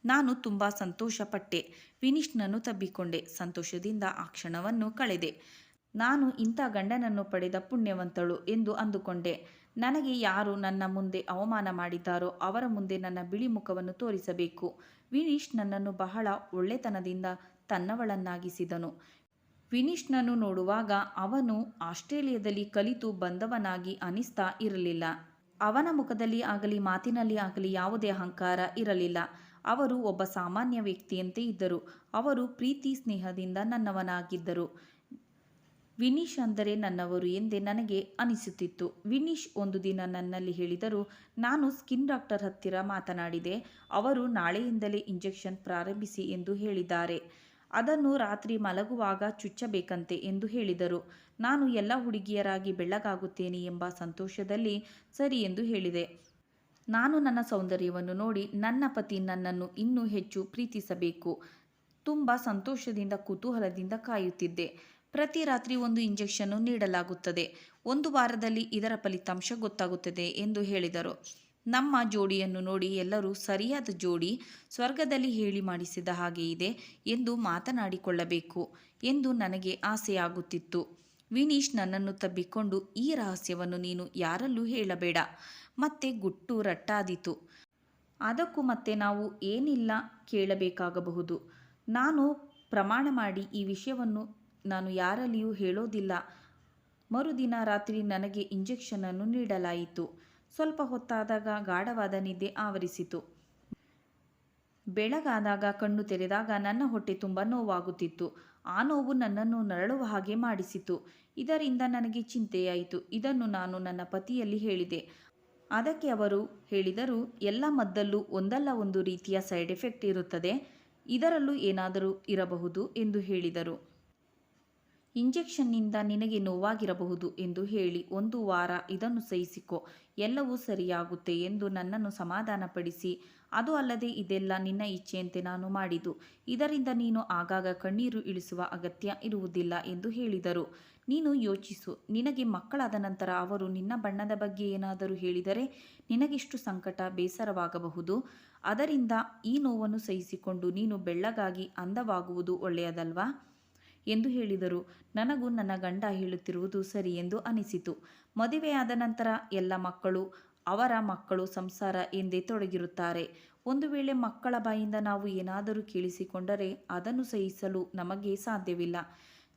ನಾನು ತುಂಬ ಸಂತೋಷಪಟ್ಟೆ. ವಿನೀಶ್ನನ್ನು ತಬ್ಬಿಕೊಂಡೆ. ಸಂತೋಷದಿಂದ ಆ ಕ್ಷಣವನ್ನು ಕಳೆದೆ. ನಾನು ಇಂಥ ಗಂಡನನ್ನು ಪಡೆದ ಪುಣ್ಯವಂತಳು ಎಂದು ಅಂದುಕೊಂಡೆ. ನನಗೆ ಯಾರು ನನ್ನ ಮುಂದೆ ಅವಮಾನ ಮಾಡಿದ್ದಾರೋ ಅವರ ಮುಂದೆ ನನ್ನ ಬಿಳಿ ಮುಖವನ್ನು ತೋರಿಸಬೇಕು. ವಿನೀಶ್ ನನ್ನನ್ನು ಬಹಳ ಒಳ್ಳೆತನದಿಂದ ತನ್ನವಳನ್ನಾಗಿಸಿದನು. ವಿನೀಶ್ನನ್ನು ನೋಡುವಾಗ ಅವನು ಆಸ್ಟ್ರೇಲಿಯಾದಲ್ಲಿ ಕಲಿತು ಬಂದವನಾಗಿ ಅನಿಸ್ತಾ ಇರಲಿಲ್ಲ. ಅವನ ಮುಖದಲ್ಲಿ ಆಗಲಿ ಮಾತಿನಲ್ಲಿ ಆಗಲಿ ಯಾವುದೇ ಅಹಂಕಾರ ಇರಲಿಲ್ಲ. ಅವರು ಒಬ್ಬ ಸಾಮಾನ್ಯ ವ್ಯಕ್ತಿಯಂತೆ ಇದ್ದರು. ಅವರು ಪ್ರೀತಿ ಸ್ನೇಹದಿಂದ ನನ್ನವನಾಗಿದ್ದರು. ವಿನೀಶ್ ಅಂದರೆ ನನ್ನವರು ಎಂದೇ ನನಗೆ ಅನಿಸುತ್ತಿತ್ತು. ವಿನೀಶ್ ಒಂದು ದಿನ ನನ್ನಲ್ಲಿ ಹೇಳಿದರು, ನಾನು ಸ್ಕಿನ್ ಡಾಕ್ಟರ್ ಹತ್ತಿರ ಮಾತನಾಡಿದೆ. ಅವರು ನಾಳೆಯಿಂದಲೇ ಇಂಜೆಕ್ಷನ್ ಪ್ರಾರಂಭಿಸಿ ಎಂದು ಹೇಳಿದ್ದಾರೆ. ಅದನ್ನು ರಾತ್ರಿ ಮಲಗುವಾಗ ಚುಚ್ಚಬೇಕಂತೆ ಎಂದು ಹೇಳಿದರು. ನಾನು ಎಲ್ಲ ಹುಡುಗಿಯರಾಗಿ ಬೆಳ್ಳಗಾಗುತ್ತೇನೆ ಎಂಬ ಸಂತೋಷದಲ್ಲಿ ಸರಿ ಎಂದು ಹೇಳಿದೆ. ನಾನು ನನ್ನ ಸೌಂದರ್ಯವನ್ನು ನೋಡಿ ನನ್ನ ಪತಿ ನನ್ನನ್ನು ಇನ್ನೂ ಹೆಚ್ಚು ಪ್ರೀತಿಸಬೇಕು. ತುಂಬ ಸಂತೋಷದಿಂದ ಕುತೂಹಲದಿಂದ ಕಾಯುತ್ತಿದ್ದೆ. ಪ್ರತಿ ರಾತ್ರಿ ಒಂದು ಇಂಜೆಕ್ಷನ್ನು ನೀಡಲಾಗುತ್ತದೆ. ಒಂದು ವಾರದಲ್ಲಿ ಇದರ ಫಲಿತಾಂಶ ಗೊತ್ತಾಗುತ್ತದೆ ಎಂದು ಹೇಳಿದರು. ನಮ್ಮ ಜೋಡಿಯನ್ನು ನೋಡಿ ಎಲ್ಲರೂ ಸರಿಯಾದ ಜೋಡಿ ಸ್ವರ್ಗದಲ್ಲಿ ಹೇಳಿ ಮಾಡಿಸಿದ ಹಾಗೆ ಇದೆ ಎಂದು ಮಾತನಾಡಿಕೊಳ್ಳಬೇಕು ಎಂದು ನನಗೆ ಆಸೆಯಾಗುತ್ತಿತ್ತು. ವಿನೀಶ್ ನನ್ನನ್ನು ತಬ್ಬಿಕೊಂಡು, ಈ ರಹಸ್ಯವನ್ನು ನೀನು ಯಾರಲ್ಲೂ ಹೇಳಬೇಡ. ಮತ್ತೆ ಗುಟ್ಟು ರಟ್ಟಾದೀತು. ಅದಕ್ಕೂ ಮತ್ತೆ ನಾವು ಏನಿಲ್ಲ ಕೇಳಬೇಕಾಗಬಹುದು. ನಾನು ಪ್ರಮಾಣ ಮಾಡಿ ಈ ವಿಷಯವನ್ನು ನಾನು ಯಾರಲ್ಲಿಯೂ ಹೇಳೋದಿಲ್ಲ. ಮರುದಿನ ರಾತ್ರಿ ನನಗೆ ಇಂಜೆಕ್ಷನನ್ನು ನೀಡಲಾಯಿತು. ಸ್ವಲ್ಪ ಹೊತ್ತಾದಾಗ ಗಾಢವಾದ ನಿದ್ದೆ ಆವರಿಸಿತು. ಬೆಳಗಾದಾಗ ಕಣ್ಣು ತೆರೆದಾಗ ನನ್ನ ಹೊಟ್ಟೆ ತುಂಬ ನೋವಾಗುತ್ತಿತ್ತು. ಆ ನೋವು ನನ್ನನ್ನು ನರಳುವ ಹಾಗೆ ಮಾಡಿಸಿತು. ಇದರಿಂದ ನನಗೆ ಚಿಂತೆಯಾಯಿತು. ಇದನ್ನು ನಾನು ನನ್ನ ಪತಿಯಲ್ಲಿ ಹೇಳಿದೆ. ಅದಕ್ಕೆ ಅವರು ಹೇಳಿದರು, ಎಲ್ಲ ಮದ್ದಲ್ಲೂ ಒಂದಲ್ಲ ಒಂದು ರೀತಿಯ ಸೈಡ್ ಎಫೆಕ್ಟ್ ಇರುತ್ತದೆ. ಇದರಲ್ಲೂ ಏನಾದರೂ ಇರಬಹುದು ಎಂದು ಹೇಳಿದರು. ಇಂಜೆಕ್ಷನ್ನಿಂದ ನಿನಗೆ ನೋವಾಗಿರಬಹುದು ಎಂದು ಹೇಳಿ, ಒಂದು ವಾರ ಇದನ್ನು ಸಹಿಸಿಕೊ. ಎಲ್ಲವೂ ಸರಿಯಾಗುತ್ತೆ ಎಂದು ನನ್ನನ್ನು ಸಮಾಧಾನಪಡಿಸಿ. ಅದು ಅಲ್ಲದೆ ಇದೆಲ್ಲ ನಿನ್ನ ಇಚ್ಛೆಯಂತೆ ನಾನು ಮಾಡಿದು ಇದರಿಂದ ನೀನು ಆಗಾಗ ಕಣ್ಣೀರು ಇಳಿಸುವ ಅಗತ್ಯ ಇರುವುದಿಲ್ಲ ಎಂದು ಹೇಳಿದರು. ನೀನು ಯೋಚಿಸು, ನಿನಗೆ ಮಕ್ಕಳಾದ ನಂತರ ಅವರು ನಿನ್ನ ಬಣ್ಣದ ಬಗ್ಗೆ ಏನಾದರೂ ಹೇಳಿದರೆ ನಿನಗಿಷ್ಟು ಸಂಕಟ ಬೇಸರವಾಗಬಹುದು. ಅದರಿಂದ ಈ ನೋವನ್ನು ಸಹಿಸಿಕೊಂಡು ನೀನು ಬೆಳ್ಳಗಾಗಿ ಅಂದವಾಗುವುದು ಒಳ್ಳೆಯದಲ್ವಾ? ಎಂದು ಹೇಳಿದರು. ನನಗೂ ನನ್ನ ಗಂಡ ಹೇಳುತ್ತಿರುವುದು ಸರಿ ಎಂದು ಅನಿಸಿತು. ಮದುವೆಯಾದ ನಂತರ ಎಲ್ಲ ಮಕ್ಕಳು, ಅವರ ಮಕ್ಕಳು ಸಂಸಾರ ಎಂದೇ ತೊಡಗಿರುತ್ತಾರೆ. ಒಂದು ವೇಳೆ ಮಕ್ಕಳ ಬಾಯಿಂದ ನಾವು ಏನಾದರೂ ಕೇಳಿಸಿಕೊಂಡರೆ ಅದನ್ನು ಸಹಿಸಲು ನಮಗೆ ಸಾಧ್ಯವಿಲ್ಲ.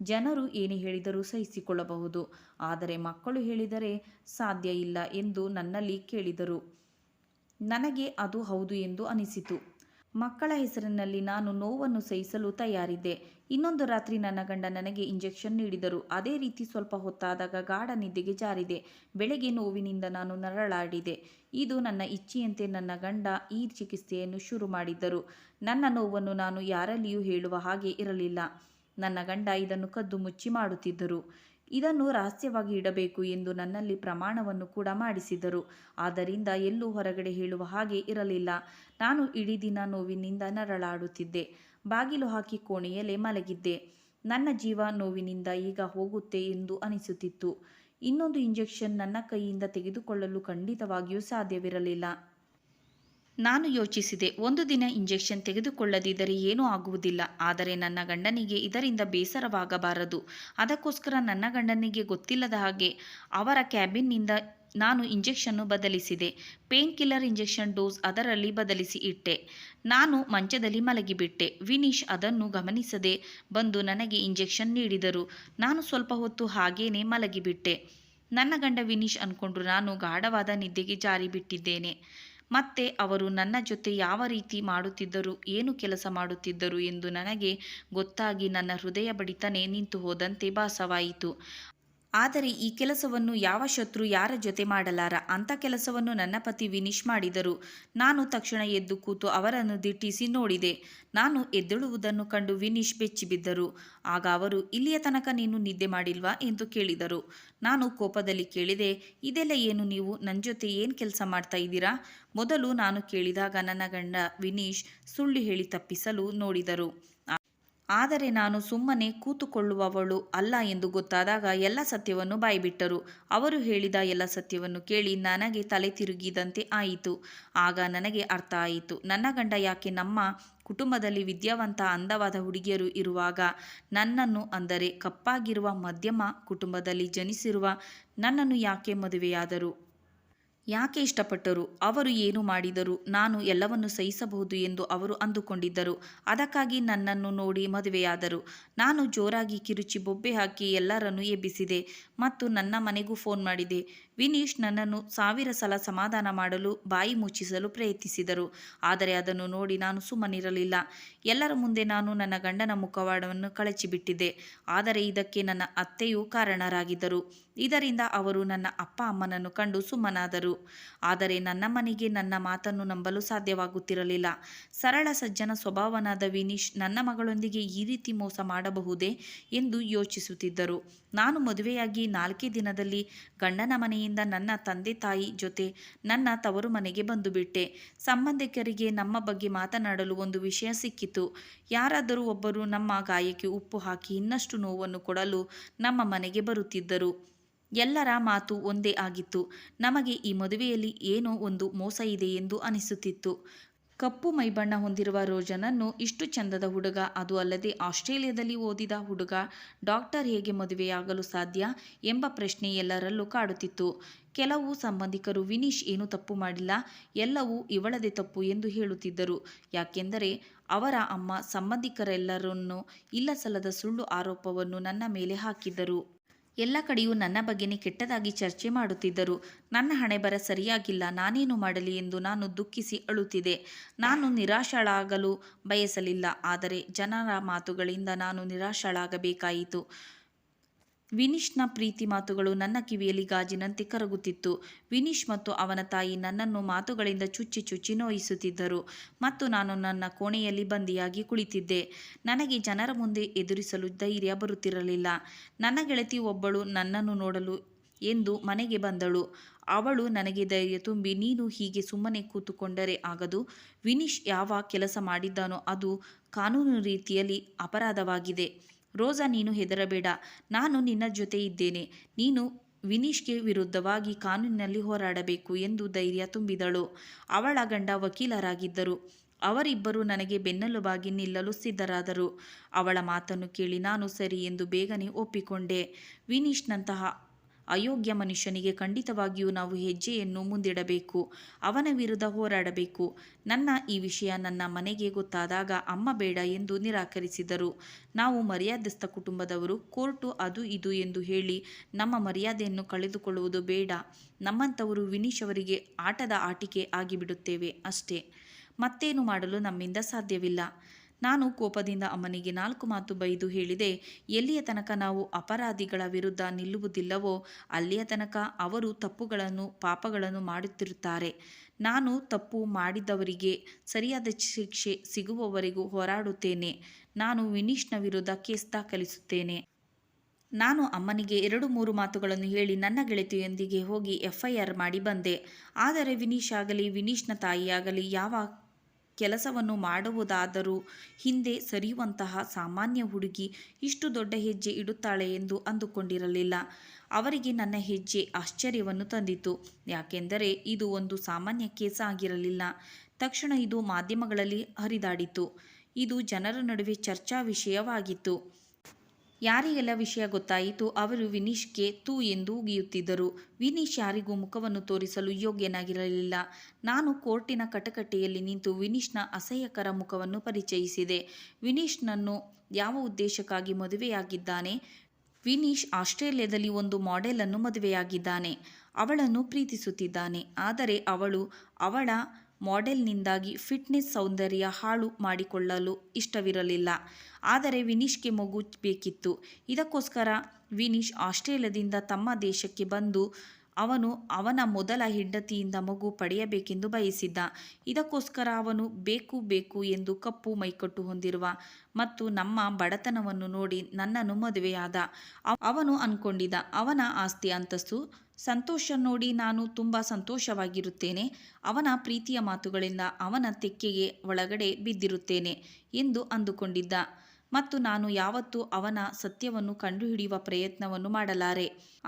ಜನರು ಏನು ಹೇಳಿದರೂ ಸಹಿಸಿಕೊಳ್ಳಬಹುದು. ಆದರೆ ಮಕ್ಕಳು ಹೇಳಿದರೆ ಸಾಧ್ಯ ಇಲ್ಲ ಎಂದು ನನ್ನಲ್ಲಿ ಕೇಳಿದರು. ನನಗೆ ಅದು ಹೌದು ಎಂದು ಅನಿಸಿತು. ಮಕ್ಕಳ ಹೆಸರಿನಲ್ಲಿ ನಾನು ನೋವನ್ನು ಸಹಿಸಲು ತಯಾರಿದ್ದೆ. ಇನ್ನೊಂದು ರಾತ್ರಿ ನನ್ನ ಗಂಡ ನನಗೆ ಇಂಜೆಕ್ಷನ್ ನೀಡಿದರು. ಅದೇ ರೀತಿ ಸ್ವಲ್ಪ ಹೊತ್ತಾದಾಗ ಗಾಢ ನಿದ್ದೆಗೆ ಜಾರಿದೆ. ಬೆಳಗ್ಗೆ ನೋವಿನಿಂದ ನಾನು ನರಳಾಡಿದೆ. ಇದು ನನ್ನ ಇಚ್ಛೆಯಂತೆ ನನ್ನ ಗಂಡ ಈ ಚಿಕಿತ್ಸೆಯನ್ನು ಶುರು ಮಾಡಿದ್ದರು. ನನ್ನ ನೋವನ್ನು ನಾನು ಯಾರಲ್ಲಿಯೂ ಹೇಳುವ ಹಾಗೆ ಇರಲಿಲ್ಲ. ನನ್ನ ಗಂಡ ಇದನ್ನು ಕದ್ದು ಮುಚ್ಚಿ ಮಾಡುತ್ತಿದ್ದರು. ಇದನ್ನು ರಹಸ್ಯವಾಗಿ ಇಡಬೇಕು ಎಂದು ನನ್ನಲ್ಲಿ ಪ್ರಮಾಣವನ್ನು ಕೂಡ ಮಾಡಿಸಿದರು. ಆದ್ದರಿಂದ ಎಲ್ಲೂ ಹೊರಗಡೆ ಹೇಳುವ ಹಾಗೆ ಇರಲಿಲ್ಲ. ನಾನು ಇಡೀ ದಿನ ನೋವಿನಿಂದ ನರಳಾಡುತ್ತಿದ್ದೆ. ಬಾಗಿಲು ಹಾಕಿ ಕೋಣೆಯಲ್ಲೇ ಮಲಗಿದ್ದೆ. ನನ್ನ ಜೀವ ನೋವಿನಿಂದ ಈಗ ಹೋಗುತ್ತೆ ಎಂದು ಅನಿಸುತ್ತಿತ್ತು. ಇನ್ನೊಂದು ಇಂಜೆಕ್ಷನ್ ನನ್ನ ಕೈಯಿಂದ ತೆಗೆದುಕೊಳ್ಳಲು ಖಂಡಿತವಾಗಿಯೂ ಸಾಧ್ಯವಿರಲಿಲ್ಲ. ನಾನು ಯೋಚಿಸಿದೆ, ಒಂದು ದಿನ ಇಂಜೆಕ್ಷನ್ ತೆಗೆದುಕೊಳ್ಳದಿದ್ದರೆ ಏನೂ ಆಗುವುದಿಲ್ಲ. ಆದರೆ ನನ್ನ ಗಂಡನಿಗೆ ಇದರಿಂದ ಬೇಸರವಾಗಬಾರದು. ಅದಕ್ಕೋಸ್ಕರ ನನ್ನ ಗಂಡನಿಗೆ ಗೊತ್ತಿಲ್ಲದ ಹಾಗೆ ಅವರ ಕ್ಯಾಬಿನ್ನಿಂದ ನಾನು ಇಂಜೆಕ್ಷನ್ನು ಬದಲಿಸಿದೆ. ಪೇನ್ ಕಿಲ್ಲರ್ ಇಂಜೆಕ್ಷನ್ ಡೋಸ್ ಅದರಲ್ಲಿ ಬದಲಿಸಿ ಇಟ್ಟೆ. ನಾನು ಮಂಚದಲ್ಲಿ ಮಲಗಿಬಿಟ್ಟೆ. ವಿನೀಶ್ ಅದನ್ನು ಗಮನಿಸದೆ ಬಂದು ನನಗೆ ಇಂಜೆಕ್ಷನ್ ನೀಡಿದರು. ನಾನು ಸ್ವಲ್ಪ ಹೊತ್ತು ಹಾಗೇನೆ ಮಲಗಿಬಿಟ್ಟೆ. ನನ್ನ ಗಂಡ ವಿನೀಶ್ ಅಂದ್ಕೊಂಡು ನಾನು ಗಾಢವಾದ ನಿದ್ದೆಗೆ ಜಾರಿಬಿಟ್ಟಿದ್ದೇನೆ. ಮತ್ತೆ ಅವರು ನನ್ನ ಜೊತೆ ಯಾವ ರೀತಿ ಮಾಡುತ್ತಿದ್ದರು, ಏನು ಕೆಲಸ ಮಾಡುತ್ತಿದ್ದರು ಎಂದು ನನಗೆ ಗೊತ್ತಾಗಿ ನನ್ನ ಹೃದಯ ಬಡಿತನೇ ನಿಂತು ಹೋದಂತೆ ಭಾಸವಾಯಿತು. ಆದರೆ ಈ ಕೆಲಸವನ್ನು ಯಾವ ಶತ್ರು ಯಾರ ಜೊತೆ ಮಾಡಲಾರ ಅಂಥ ಕೆಲಸವನ್ನು ನನ್ನ ಪತಿ ವಿನಿಶ್ ಮಾಡಿದರು. ನಾನು ತಕ್ಷಣ ಎದ್ದು ಕೂತು ಅವರನ್ನು ದಿಟ್ಟಿಸಿ ನೋಡಿದೆ. ನಾನು ಎದ್ದೇಳುವುದನ್ನು ಕಂಡು ವಿನೀಶ್ ಬೆಚ್ಚಿಬಿದ್ದರು ಆಗ ಅವರು, ಇಲ್ಲಿಯ ತನಕ ನೀನು ನಿದ್ದೆ ಮಾಡಿಲ್ವಾ ಎಂದು ಕೇಳಿದರು. ನಾನು ಕೋಪದಲ್ಲಿ ಕೇಳಿದೆ, ಇದೆಲ್ಲ ಏನು ನೀವು ನನ್ನ ಜೊತೆ ಏನು ಕೆಲಸ ಮಾಡ್ತಾ ಇದ್ದೀರಾ? ಮೊದಲು ನಾನು ಕೇಳಿದಾಗ ನನ್ನ ಗಂಡ ವಿನೀಶ್ ಸುಳ್ಳು ಹೇಳಿ ತಪ್ಪಿಸಲು ನೋಡಿದರು. ಆದರೆ ನಾನು ಸುಮ್ಮನೆ ಕೂತುಕೊಳ್ಳುವವಳು ಅಲ್ಲ ಎಂದು ಗೊತ್ತಾದಾಗ ಎಲ್ಲ ಸತ್ಯವನ್ನು ಬಾಯಿಬಿಟ್ಟರು. ಅವರು ಹೇಳಿದ ಎಲ್ಲ ಸತ್ಯವನ್ನು ಕೇಳಿ ನನಗೆ ತಲೆ ತಿರುಗಿದಂತೆ ಆಯಿತು. ಆಗ ನನಗೆ ಅರ್ಥ ಆಯಿತು. ನನ್ನ ಗಂಡ ಯಾಕೆ ನಮ್ಮ ಕುಟುಂಬದಲ್ಲಿ ವಿದ್ಯಾವಂತ, ಅಂದವಾದ ಹುಡುಗಿಯರು ಇರುವಾಗ ನನ್ನನ್ನು ಅಂದರೆ ಕಪ್ಪಾಗಿರುವ ಮಧ್ಯಮ ಕುಟುಂಬದಲ್ಲಿ ಜನಿಸಿರುವ ನನ್ನನ್ನು ಯಾಕೆ ಮದುವೆಯಾದರು? ಯಾಕೆ ಇಷ್ಟಪಟ್ಟರು? ಅವರು ಏನು ಮಾಡಿದರು? ನಾನು ಎಲ್ಲವನ್ನು ಸಹಿಸಬಹುದು ಎಂದು ಅವರು ಅಂದುಕೊಂಡಿದ್ದರು. ಅದಕ್ಕಾಗಿ ನನ್ನನ್ನು ನೋಡಿ ಮದುವೆಯಾದರು. ನಾನು ಜೋರಾಗಿ ಕಿರುಚಿ ಬೊಬ್ಬೆ ಹಾಕಿ ಎಲ್ಲರನ್ನೂ ಎಬ್ಬಿಸಿದೆ ಮತ್ತು ನನ್ನ ಮನೆಗೂ ಫೋನ್ ಮಾಡಿದೆ. ವಿನೀಶ್ ನನ್ನನ್ನು ಸಾವಿರ ಸಲ ಸಮಾಧಾನ ಮಾಡಲು ಬಾಯಿ ಮುಚ್ಚಿಸಲು ಪ್ರಯತ್ನಿಸಿದರು. ಆದರೆ ಅದನ್ನು ನೋಡಿ ನಾನು ಸುಮ್ಮನಿರಲಿಲ್ಲ. ಎಲ್ಲರ ಮುಂದೆ ನಾನು ನನ್ನ ಗಂಡನ ಮುಖವಾಡವನ್ನು ಕಳಚಿಬಿಟ್ಟಿದ್ದೆ. ಆದರೆ ಇದಕ್ಕೆ ನನ್ನ ಅತ್ತೆಯೂ ಕಾರಣರಾಗಿದ್ದರು. ಇದರಿಂದ ಅವರು ನನ್ನ ಅಪ್ಪ ಅಮ್ಮನನ್ನು ಕಂಡು ಸುಮ್ಮನಾದರು. ಆದರೆ ನನ್ನ ಮನೆಗೆ ನನ್ನ ಮಾತನ್ನು ನಂಬಲು ಸಾಧ್ಯವಾಗುತ್ತಿರಲಿಲ್ಲ. ಸರಳ ಸಜ್ಜನ ಸ್ವಭಾವನಾದ ವಿನೀಶ್ ನನ್ನ ಮಗಳೊಂದಿಗೆ ಈ ರೀತಿ ಮೋಸ ಮಾಡಬಹುದೇ ಎಂದು ಯೋಚಿಸುತ್ತಿದ್ದರು. ನಾನು ಮದುವೆಯಾಗಿ ನಾಲ್ಕೇ ದಿನದಲ್ಲಿ ಗಂಡನ ಮನೆಯಿಂದ ನನ್ನ ತಂದೆ ತಾಯಿ ಜೊತೆ ನನ್ನ ತವರು ಮನೆಗೆ ಬಂದು ಬಿಟ್ಟೆ. ಸಂಬಂಧಿಕರಿಗೆ ನಮ್ಮ ಬಗ್ಗೆ ಮಾತನಾಡಲು ಒಂದು ವಿಷಯ ಸಿಕ್ಕಿತು. ಯಾರಾದರೂ ಒಬ್ಬರು ನಮ್ಮ ಗಾಯಕ್ಕೆ ಉಪ್ಪು ಹಾಕಿ ಇನ್ನಷ್ಟು ನೋವನ್ನು ಕೊಡಲು ನಮ್ಮ ಮನೆಗೆ ಬರುತ್ತಿದ್ದರು. ಎಲ್ಲರ ಮಾತು ಒಂದೇ ಆಗಿತ್ತು. ನಮಗೆ ಈ ಮದುವೆಯಲ್ಲಿ ಏನೋ ಒಂದು ಮೋಸ ಇದೆ ಎಂದು ಅನಿಸುತ್ತಿತ್ತು. ಕಪ್ಪು ಮೈಬಣ್ಣ ಹೊಂದಿರುವ ರೋಜನನ್ನು ಇಷ್ಟು ಚಂದದ ಹುಡುಗ, ಅದು ಅಲ್ಲದೆ ಆಸ್ಟ್ರೇಲಿಯಾದಲ್ಲಿ ಓದಿದ ಹುಡುಗ, ಡಾಕ್ಟರ್ ಹೇಗೆ ಮದುವೆಯಾಗಲು ಸಾಧ್ಯ ಎಂಬ ಪ್ರಶ್ನೆ ಎಲ್ಲರಲ್ಲೂ ಕಾಡುತ್ತಿತ್ತು. ಕೆಲವು ಸಂಬಂಧಿಕರು, ವಿನೀಶ್ ಏನು ತಪ್ಪು ಮಾಡಿಲ್ಲ, ಎಲ್ಲವೂ ಇವಳದೇ ತಪ್ಪು ಎಂದು ಹೇಳುತ್ತಿದ್ದರು. ಯಾಕೆಂದರೆ ಅವರ ಅಮ್ಮ ಸಂಬಂಧಿಕರೆಲ್ಲರನ್ನು ಇಲ್ಲಸಲ್ಲದ ಸುಳ್ಳು ಆರೋಪವನ್ನು ನನ್ನ ಮೇಲೆ ಹಾಕಿದ್ದರು. ಎಲ್ಲ ಕಡೆಯೂ ನನ್ನ ಬಗ್ಗೆನೇ ಕೆಟ್ಟದಾಗಿ ಚರ್ಚೆ ಮಾಡುತ್ತಿದ್ದರು. ನನ್ನ ಹಣೆ ಬರ ಸರಿಯಾಗಿಲ್ಲ. ನಾನೇನು ಮಾಡಲಿ ಎಂದು ನಾನು ದುಃಖಿಸಿ ಅಳುತ್ತಿದೆ ನಾನು ನಿರಾಶಳಾಗಲು ಬಯಸಲಿಲ್ಲ. ಆದರೆ ಜನರ ಮಾತುಗಳಿಂದ ನಾನು ನಿರಾಶಳಾಗಬೇಕಾಯಿತು. ವಿನೀಶ್ನ ಪ್ರೀತಿ ಮಾತುಗಳು ನನ್ನ ಕಿವಿಯಲ್ಲಿ ಗಾಜಿನಂತೆ ಕರಗುತ್ತಿತ್ತು. ವಿನೀಶ್ ಮತ್ತು ಅವನ ತಾಯಿ ನನ್ನನ್ನು ಮಾತುಗಳಿಂದ ಚುಚ್ಚಿ ಚುಚ್ಚಿ ನೋಯಿಸುತ್ತಿದ್ದರು. ಮತ್ತು ನಾನು ನನ್ನ ಕೋಣೆಯಲ್ಲಿ ಬಂದಿಯಾಗಿ ಕುಳಿತಿದ್ದೆ. ನನಗೆ ಜನರ ಮುಂದೆ ಎದುರಿಸಲು ಧೈರ್ಯ ಬರುತ್ತಿರಲಿಲ್ಲ. ನನ್ನ ಗೆಳತಿ ಒಬ್ಬಳು ನನ್ನನ್ನು ನೋಡಲು ಎಂದು ಮನೆಗೆ ಬಂದಳು. ಅವಳು ನನಗೆ ಧೈರ್ಯ ತುಂಬಿ, ನೀನು ಹೀಗೆ ಸುಮ್ಮನೆ ಕೂತುಕೊಂಡರೆ ಆಗದು. ವಿನೀಶ್ ಯಾವ ಕೆಲಸ ಮಾಡಿದ್ದಾನೋ ಅದು ಕಾನೂನು ರೀತಿಯಲ್ಲಿ ಅಪರಾಧವಾಗಿದೆ. ರೋಸಾ ನೀನು ಹೆದರಬೇಡ, ನಾನು ನಿನ್ನ ಜೊತೆ ಇದ್ದೇನೆ. ನೀನು ವಿನೀಶ್ಗೆ ವಿರುದ್ಧವಾಗಿ ಕಾನೂನಿನಲ್ಲಿ ಹೋರಾಡಬೇಕು ಎಂದು ಧೈರ್ಯ ತುಂಬಿದಳು. ಅವಳ ಗಂಡ ವಕೀಲರಾಗಿದ್ದರು. ಅವರಿಬ್ಬರು ನನಗೆ ಬೆನ್ನೆಲುಬಾಗಿ ನಿಲ್ಲಲು ಸಿದ್ಧರಾದರು. ಅವಳ ಮಾತನ್ನು ಕೇಳಿ ನಾನು ಸರಿ ಎಂದು ಬೇಗನೆ ಒಪ್ಪಿಕೊಂಡೆ. ವಿನೀಶ್ನಂತಹ ಅಯೋಗ್ಯ ಮನುಷ್ಯನಿಗೆ ಖಂಡಿತವಾಗಿಯೂ ನಾವು ಹೆಜ್ಜೆಯನ್ನು ಮುಂದಿಡಬೇಕು, ಅವನ ವಿರುದ್ಧ ಹೋರಾಡಬೇಕು. ನನ್ನ ಈ ವಿಷಯ ನನ್ನ ಮನೆಗೆ ಗೊತ್ತಾದಾಗ ಅಮ್ಮ ಬೇಡ ಎಂದು ನಿರಾಕರಿಸಿದರು. ನಾವು ಮರ್ಯಾದಸ್ಥ ಕುಟುಂಬದವರು, ಕೋರ್ಟು ಅದು ಇದು ಎಂದು ಹೇಳಿ ನಮ್ಮ ಮರ್ಯಾದೆಯನ್ನು ಕಳೆದುಕೊಳ್ಳುವುದು ಬೇಡ. ನಮ್ಮಂಥವರು ವಿನೀಶ್ ಅವರಿಗೆ ಆಟದ ಆಟಿಕೆ ಆಗಿಬಿಡುತ್ತೇವೆ ಅಷ್ಟೇ. ಮತ್ತೇನು ಮಾಡಲು ನಮ್ಮಿಂದ ಸಾಧ್ಯವಿಲ್ಲ. ನಾನು ಕೋಪದಿಂದ ಅಮ್ಮನಿಗೆ ನಾಲ್ಕು ಮಾತು ಬೈದು ಹೇಳಿದೆ, ಎಲ್ಲಿಯ ತನಕ ನಾವು ಅಪರಾಧಿಗಳ ವಿರುದ್ಧ ನಿಲ್ಲುವುದಿಲ್ಲವೋ, ಅಲ್ಲಿಯ ತನಕ ಅವರು ತಪ್ಪುಗಳನ್ನು, ಪಾಪಗಳನ್ನು ಮಾಡುತ್ತಿರುತ್ತಾರೆ. ನಾನು ತಪ್ಪು ಮಾಡಿದವರಿಗೆ ಸರಿಯಾದ ಶಿಕ್ಷೆ ಸಿಗುವವರೆಗೂ ಹೋರಾಡುತ್ತೇನೆ. ನಾನು ವಿನೀಶ್ನ ವಿರುದ್ಧ ಕೇಸ್ ದಾಖಲಿಸುತ್ತೇನೆ. ನಾನು ಅಮ್ಮನಿಗೆ ಎರಡು ಮೂರು ಮಾತುಗಳನ್ನು ಹೇಳಿ ನನ್ನ ಗೆಳತಿಯೊಂದಿಗೆ ಹೋಗಿ ಎಫ್ಐಆರ್ ಮಾಡಿ ಬಂದೆ. ಆದರೆ ವಿನೀಶ್ ಆಗಲಿ, ವಿನೀಶ್ನ ತಾಯಿಯಾಗಲಿ ಯಾವ ಕೆಲಸವನ್ನು ಮಾಡುವುದಾದರೂ ಹಿಂದೆ ಸರಿಯುವಂತಹ ಸಾಮಾನ್ಯ ಹುಡುಗಿ ಇಷ್ಟು ದೊಡ್ಡ ಹೆಜ್ಜೆ ಇಡುತ್ತಾಳೆ ಎಂದು ಅಂದುಕೊಂಡಿರಲಿಲ್ಲ. ಅವರಿಗೆ ನನ್ನ ಹೆಜ್ಜೆ ಆಶ್ಚರ್ಯವನ್ನು ತಂದಿತು. ಯಾಕೆಂದರೆ ಇದು ಒಂದು ಸಾಮಾನ್ಯ ಕೇಸ್ ಆಗಿರಲಿಲ್ಲ. ತಕ್ಷಣ ಇದು ಮಾಧ್ಯಮಗಳಲ್ಲಿ ಹರಿದಾಡಿತು. ಇದು ಜನರ ನಡುವೆ ಚರ್ಚಾ ವಿಷಯವಾಗಿತ್ತು. ಯಾರಿಗೆಲ್ಲ ವಿಷಯ ಗೊತ್ತಾಯಿತು ಅವರು ವಿನೀಶ್ಗೆ ತೂ ಎಂದು ಉಗಿಯುತ್ತಿದ್ದರು. ವಿನೀಶ್ ಯಾರಿಗೂ ಮುಖವನ್ನು ತೋರಿಸಲು ಯೋಗ್ಯನಾಗಿರಲಿಲ್ಲ. ನಾನು ಕೋರ್ಟಿನ ಕಟಕಟೆಯಲ್ಲಿ ನಿಂತು ವಿನೀಶ್ನ ಅಸಹ್ಯಕರ ಮುಖವನ್ನು ಪರಿಚಯಿಸಿದೆ. ವಿನೀಶ್ನನ್ನು ಯಾವ ಉದ್ದೇಶಕ್ಕಾಗಿ ಮದುವೆಯಾಗಿದ್ದಾನೆ? ವಿನೀಶ್ ಆಸ್ಟ್ರೇಲಿಯಾದಲ್ಲಿ ಒಂದು ಮಾಡೆಲನ್ನು ಮದುವೆಯಾಗಿದ್ದಾನೆ. ಅವಳನ್ನು ಪ್ರೀತಿಸುತ್ತಿದ್ದಾನೆ. ಆದರೆ ಅವಳು ಅವಳ ಮಾಡೆಲ್ನಿಂದಾಗಿ ಫಿಟ್ನೆಸ್ ಸೌಂದರ್ಯ ಹಾಳು ಮಾಡಿಕೊಳ್ಳಲು ಇಷ್ಟವಿರಲಿಲ್ಲ. ಆದರೆ ವಿನೀಶ್ಗೆ ಮಗು ಬೇಕಿತ್ತು. ಇದಕ್ಕೋಸ್ಕರ ವಿನೀಶ್ ಆಸ್ಟ್ರೇಲಿಯಾದಿಂದ ತಮ್ಮ ದೇಶಕ್ಕೆ ಬಂದು ಅವನು ಅವನ ಮೊದಲ ಹೆಂಡತಿಯಿಂದ ಮಗು ಪಡೆಯಬೇಕೆಂದು ಬಯಸಿದ್ದ. ಇದಕ್ಕೋಸ್ಕರ ಅವನು ಬೇಕು ಬೇಕು ಎಂದು ಕಪ್ಪು ಮೈಕಟ್ಟು ಹೊಂದಿರುವ ಮತ್ತು ನಮ್ಮ ಬಡತನವನ್ನು ನೋಡಿ ನನ್ನನ್ನು ಮದುವೆಯಾದ. ಅವ- ಅವನು ಅನ್ಕೊಂಡಿದ್ದ. ಅವನ ಆಸ್ತಿ ಅಂತಸ್ತು, ಸಂತೋಷ ನೋಡಿ ನಾನು ತುಂಬ ಸಂತೋಷವಾಗಿರುತ್ತೇನೆ. ಅವನ ಪ್ರೀತಿಯ ಮಾತುಗಳಿಂದ ಅವನ ತೆಕ್ಕೆಗೆ ಒಳಗಡೆ ಬಿದ್ದಿರುತ್ತೇನೆ ಎಂದು ಅಂದುಕೊಂಡಿದ್ದ. ಮತ್ತು ನಾನು ಯಾವತ್ತೂ ಅವನ ಸತ್ಯವನ್ನು ಕಂಡುಹಿಡಿಯುವ ಪ್ರಯತ್ನವನ್ನು ಮಾಡಲಾರೆ.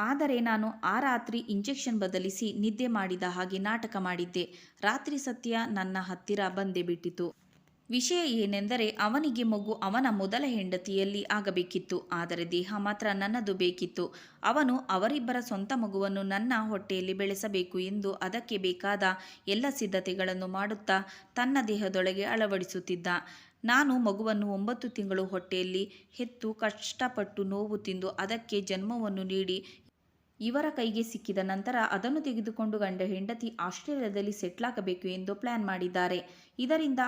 ಆದರೆ ನಾನು ಆ ರಾತ್ರಿ ಇಂಜೆಕ್ಷನ್ ಬದಲಿಸಿ ನಿದ್ದೆ ಮಾಡಿದ ಹಾಗೆ ನಾಟಕ ಮಾಡಿದ್ದೆ. ರಾತ್ರಿ ಸತ್ಯ ನನ್ನ ಹತ್ತಿರ ಬಂದೇ ಬಿಟ್ಟಿತು. ವಿಷಯ ಏನೆಂದರೆ ಅವನಿಗೆ ಮಗು ಅವನ ಮೊದಲ ಹೆಂಡತಿಯಲ್ಲಿ ಆಗಬೇಕಿತ್ತು. ಆದರೆ ದೇಹ ಮಾತ್ರ ನನ್ನದು ಬೇಕಿತ್ತು. ಅವನು ಅವರಿಬ್ಬರ ಸ್ವಂತ ಮಗುವನ್ನು ನನ್ನ ಹೊಟ್ಟೆಯಲ್ಲಿ ಬೆಳೆಸಬೇಕು ಎಂದು ಅದಕ್ಕೆ ಬೇಕಾದ ಎಲ್ಲ ಸಿದ್ಧತೆಗಳನ್ನು ಮಾಡುತ್ತಾ ತನ್ನ ದೇಹದೊಳಗೆ ಅಳವಡಿಸುತ್ತಿದ್ದ. ನಾನು ಮಗುವನ್ನು ಒಂಬತ್ತು ತಿಂಗಳು ಹೊಟ್ಟೆಯಲ್ಲಿ ಹೆತ್ತು ಕಷ್ಟಪಟ್ಟು ನೋವು ತಿಂದು ಅದಕ್ಕೆ ಜನ್ಮವನ್ನು ನೀಡಿ ಇವರ ಕೈಗೆ ಸಿಕ್ಕಿದ ನಂತರ ಅದನ್ನು ತೆಗೆದುಕೊಂಡು ಗಂಡ ಹೆಂಡತಿ ಆಸ್ಟ್ರೇಲಿಯಾದಲ್ಲಿ ಸೆಟ್ಲಾಗಬೇಕು ಎಂದು ಪ್ಲಾನ್ ಮಾಡಿದ್ದಾರೆ. ಇದರಿಂದ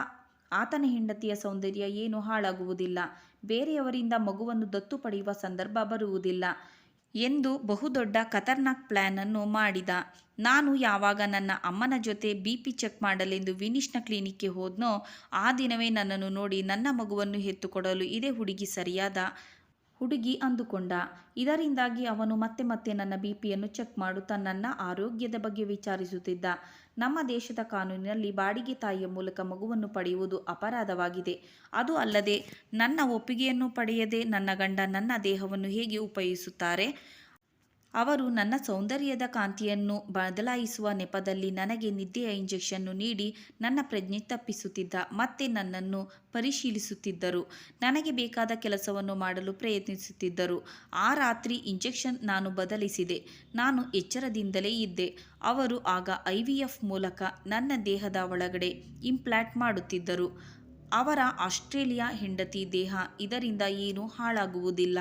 ಆತನ ಹೆಂಡತಿಯ ಸೌಂದರ್ಯ ಏನು ಹಾಳಾಗುವುದಿಲ್ಲ. ಬೇರೆಯವರಿಂದ ಮಗುವನ್ನು ದತ್ತು ಪಡೆಯುವ ಸಂದರ್ಭ ಬರುವುದಿಲ್ಲ. ಎಂದು ಬಹುದೊಡ್ಡ ಖತರ್ನಾಕ್ ಪ್ಲ್ಯಾನನ್ನು ಮಾಡಿದ. ನಾನು ಯಾವಾಗ ನನ್ನ ಅಮ್ಮನ ಜೊತೆ ಬಿ ಪಿ ಚೆಕ್ ಮಾಡಲೆಂದು ವಿನೀಶ್ನ ಕ್ಲಿನಿಕ್ಗೆ ಹೋದ್ನೋ, ಆ ದಿನವೇ ನನ್ನನ್ನು ನೋಡಿ ನನ್ನ ಮಗುವನ್ನು ಎತ್ತುಕೊಡಲು ಇದೇ ಹುಡುಗಿ ಸರಿಯಾದ ಹುಡುಗಿ ಅಂದುಕೊಂಡ. ಇದರಿಂದಾಗಿ ಅವನು ಮತ್ತೆ ಮತ್ತೆ ನನ್ನ ಬಿ ಪಿಯನ್ನು ಚೆಕ್ ಮಾಡುತ್ತಾ ನನ್ನ ಆರೋಗ್ಯದ ಬಗ್ಗೆ ವಿಚಾರಿಸುತ್ತಿದ್ದ. ನಮ್ಮ ದೇಶದ ಕಾನೂನಿನಲ್ಲಿ ಬಾಡಿಗೆ ತಾಯಿಯ ಮೂಲಕ ಮಗುವನ್ನು ಪಡೆಯುವುದು ಅಪರಾಧವಾಗಿದೆ. ಅದು ಅಲ್ಲದೆ, ನನ್ನ ಒಪ್ಪಿಗೆಯನ್ನು ಪಡೆಯದೆ ನನ್ನ ಗಂಡ ನನ್ನ ದೇಹವನ್ನು ಹೇಗೆ ಉಪಯೋಗಿಸುತ್ತಾರೆ? ಅವರು ನನ್ನ ಸೌಂದರ್ಯದ ಕಾಂತಿಯನ್ನು ಬದಲಾಯಿಸುವ ನೆಪದಲ್ಲಿ ನನಗೆ ನಿದ್ದೆಯ ಇಂಜೆಕ್ಷನ್ನು ನೀಡಿ ನನ್ನ ಪ್ರಜ್ಞೆ ತಪ್ಪಿಸುತ್ತಿದ್ದ, ಮತ್ತೆ ನನ್ನನ್ನು ಪರಿಶೀಲಿಸುತ್ತಿದ್ದರು. ನನಗೆ ಬೇಕಾದ ಕೆಲಸವನ್ನು ಮಾಡಲು ಪ್ರಯತ್ನಿಸುತ್ತಿದ್ದರು. ಆ ರಾತ್ರಿ ಇಂಜೆಕ್ಷನ್ ನಾನು ಬದಲಿಸಿದೆ. ನಾನು ಎಚ್ಚರದಿಂದಲೇ ಇದ್ದೆ. ಅವರು ಆಗ ಐ ಮೂಲಕ ನನ್ನ ದೇಹದ ಒಳಗಡೆ ಇಂಪ್ಲಾಂಟ್ ಮಾಡುತ್ತಿದ್ದರು. ಅವರ ಆಸ್ಟ್ರೇಲಿಯಾ ಹೆಂಡತಿ ದೇಹ ಇದರಿಂದ ಏನೂ ಹಾಳಾಗುವುದಿಲ್ಲ.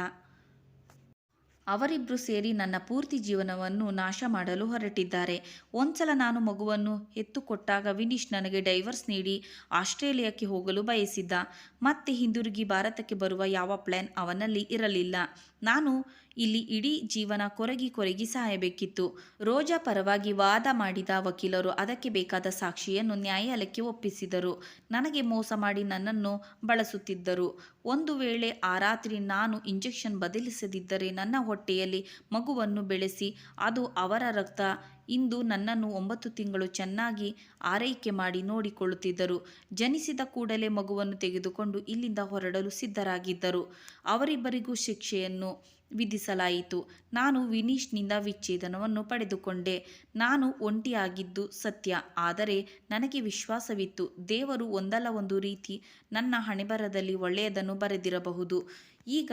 ಅವರಿಬ್ಬರು ಸೇರಿ ನನ್ನ ಪೂರ್ತಿ ಜೀವನವನ್ನು ನಾಶ ಮಾಡಲು ಹೊರಟಿದ್ದಾರೆ. ಒಂದ್ಸಲ ನಾನು ಮಗುವನ್ನು ಎತ್ತುಕೊಟ್ಟಾಗ ವಿನೀಶ್ ನನಗೆ ಡೈವರ್ಸ್ ನೀಡಿ ಆಸ್ಟ್ರೇಲಿಯಾಕ್ಕೆ ಹೋಗಲು ಬಯಸಿದ್ದ. ಮತ್ತೆ ಹಿಂದಿರುಗಿ ಭಾರತಕ್ಕೆ ಬರುವ ಯಾವ ಪ್ಲ್ಯಾನ್ ಅವನಲ್ಲಿ ಇರಲಿಲ್ಲ. ನಾನು ಇಲ್ಲಿ ಇಡೀ ಜೀವನ ಕೊರಗಿ ಕೊರಗಿ ಸಾಯಬೇಕಿತ್ತು. ರೋಜಾ ಪರವಾಗಿ ವಾದ ಮಾಡಿದ ವಕೀಲರು ಅದಕ್ಕೆ ಬೇಕಾದ ಸಾಕ್ಷಿಯನ್ನು ನ್ಯಾಯಾಲಯಕ್ಕೆ ಒಪ್ಪಿಸಿದರು. ನನಗೆ ಮೋಸ ಮಾಡಿ ನನ್ನನ್ನು ಬಳಸುತ್ತಿದ್ದರು. ಒಂದು ವೇಳೆ ಆ ರಾತ್ರಿ ನಾನು ಇಂಜೆಕ್ಷನ್ ಬದಲಿಸದಿದ್ದರೆ ನನ್ನ ಹೊಟ್ಟೆಯಲ್ಲಿ ಮಗುವನ್ನು ಬೆಳೆಸಿ, ಅದು ಅವರ ರಕ್ತ. ಇಂದು ನನ್ನನ್ನು ಒಂಬತ್ತು ತಿಂಗಳು ಚೆನ್ನಾಗಿ ಆರೈಕೆ ಮಾಡಿ ನೋಡಿಕೊಳ್ಳುತ್ತಿದ್ದರು. ಜನಿಸಿದ ಕೂಡಲೇ ಮಗುವನ್ನು ತೆಗೆದುಕೊಂಡು ಇಲ್ಲಿಂದ ಹೊರಡಲು ಸಿದ್ಧರಾಗಿದ್ದರು. ಅವರಿಬ್ಬರಿಗೂ ಶಿಕ್ಷೆಯನ್ನು ವಿಧಿಸಲಾಯಿತು. ನಾನು ವಿನೀಶ್ನಿಂದ ವಿಚ್ಛೇದನವನ್ನು ಪಡೆದುಕೊಂಡೆ. ನಾನು ಒಂಟಿಯಾಗಿದ್ದು ಸತ್ಯ. ಆದರೆ ನನಗೆ ವಿಶ್ವಾಸವಿತ್ತು. ದೇವರು ಒಂದಲ್ಲ ಒಂದು ರೀತಿ ನನ್ನ ಹಣೆಬರದಲ್ಲಿ ಒಳ್ಳೆಯದನ್ನು ಬರೆದಿರಬಹುದು. ಈಗ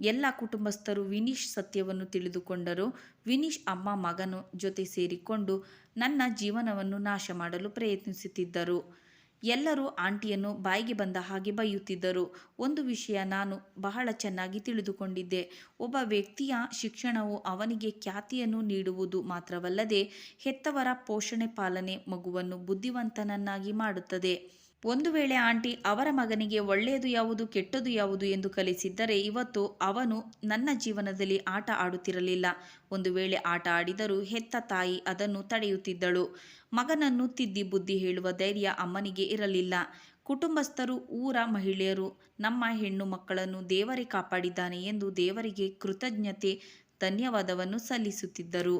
ಎಲ್ಲ ಕುಟುಂಬಸ್ಥರು ವಿನೀಶ್ ಸತ್ಯವನ್ನು ತಿಳಿದುಕೊಂಡರು. ವಿನೀಶ್ ಅಮ್ಮ ಮಗನು ಜೊತೆ ಸೇರಿಕೊಂಡು ನನ್ನ ಜೀವನವನ್ನು ನಾಶ ಮಾಡಲು ಪ್ರಯತ್ನಿಸುತ್ತಿದ್ದರು. ಎಲ್ಲರೂ ಆಂಟಿಯನ್ನು ಬಾಯಿಗೆ ಬಂದ ಹಾಗೆ ಬೈಯುತ್ತಿದ್ದರು. ಒಂದು ವಿಷಯ ನಾನು ಬಹಳ ಚೆನ್ನಾಗಿ ತಿಳಿದುಕೊಂಡಿದ್ದೆ. ಒಬ್ಬ ವ್ಯಕ್ತಿಯ ಶಿಕ್ಷಣವು ಅವನಿಗೆ ಖ್ಯಾತಿಯನ್ನು ನೀಡುವುದು ಮಾತ್ರವಲ್ಲದೆ ಹೆತ್ತವರ ಪೋಷಣೆ ಪಾಲನೆ ಮಗುವನ್ನು ಬುದ್ಧಿವಂತನನ್ನಾಗಿ ಮಾಡುತ್ತದೆ. ಒಂದು ವೇಳೆ ಆಂಟಿ ಅವರ ಮಗನಿಗೆ ಒಳ್ಳೆಯದು ಯಾವುದು, ಕೆಟ್ಟದು ಯಾವುದು ಎಂದು ಕಲಿಸಿದ್ದರೆ ಇವತ್ತು ಅವನು ನನ್ನ ಜೀವನದಲ್ಲಿ ಆಟ ಆಡುತ್ತಿರಲಿಲ್ಲ. ಒಂದು ವೇಳೆ ಆಟ ಆಡಿದರೂ ಹೆತ್ತ ತಾಯಿ ಅದನ್ನು ತಡೆಯುತ್ತಿದ್ದಳು. ಮಗನನ್ನು ತಿದ್ದಿ ಬುದ್ಧಿ ಹೇಳುವ ಧೈರ್ಯ ಅಮ್ಮನಿಗೆ ಇರಲಿಲ್ಲ. ಕುಟುಂಬಸ್ಥರು, ಊರ ಮಹಿಳೆಯರು, ನಮ್ಮ ಹೆಣ್ಣು ಮಕ್ಕಳನ್ನು ದೇವರೇ ಕಾಪಾಡಿದ್ದಾನೆ ಎಂದು ದೇವರಿಗೆ ಕೃತಜ್ಞತೆ, ಧನ್ಯವಾದವನ್ನು ಸಲ್ಲಿಸುತ್ತಿದ್ದರು.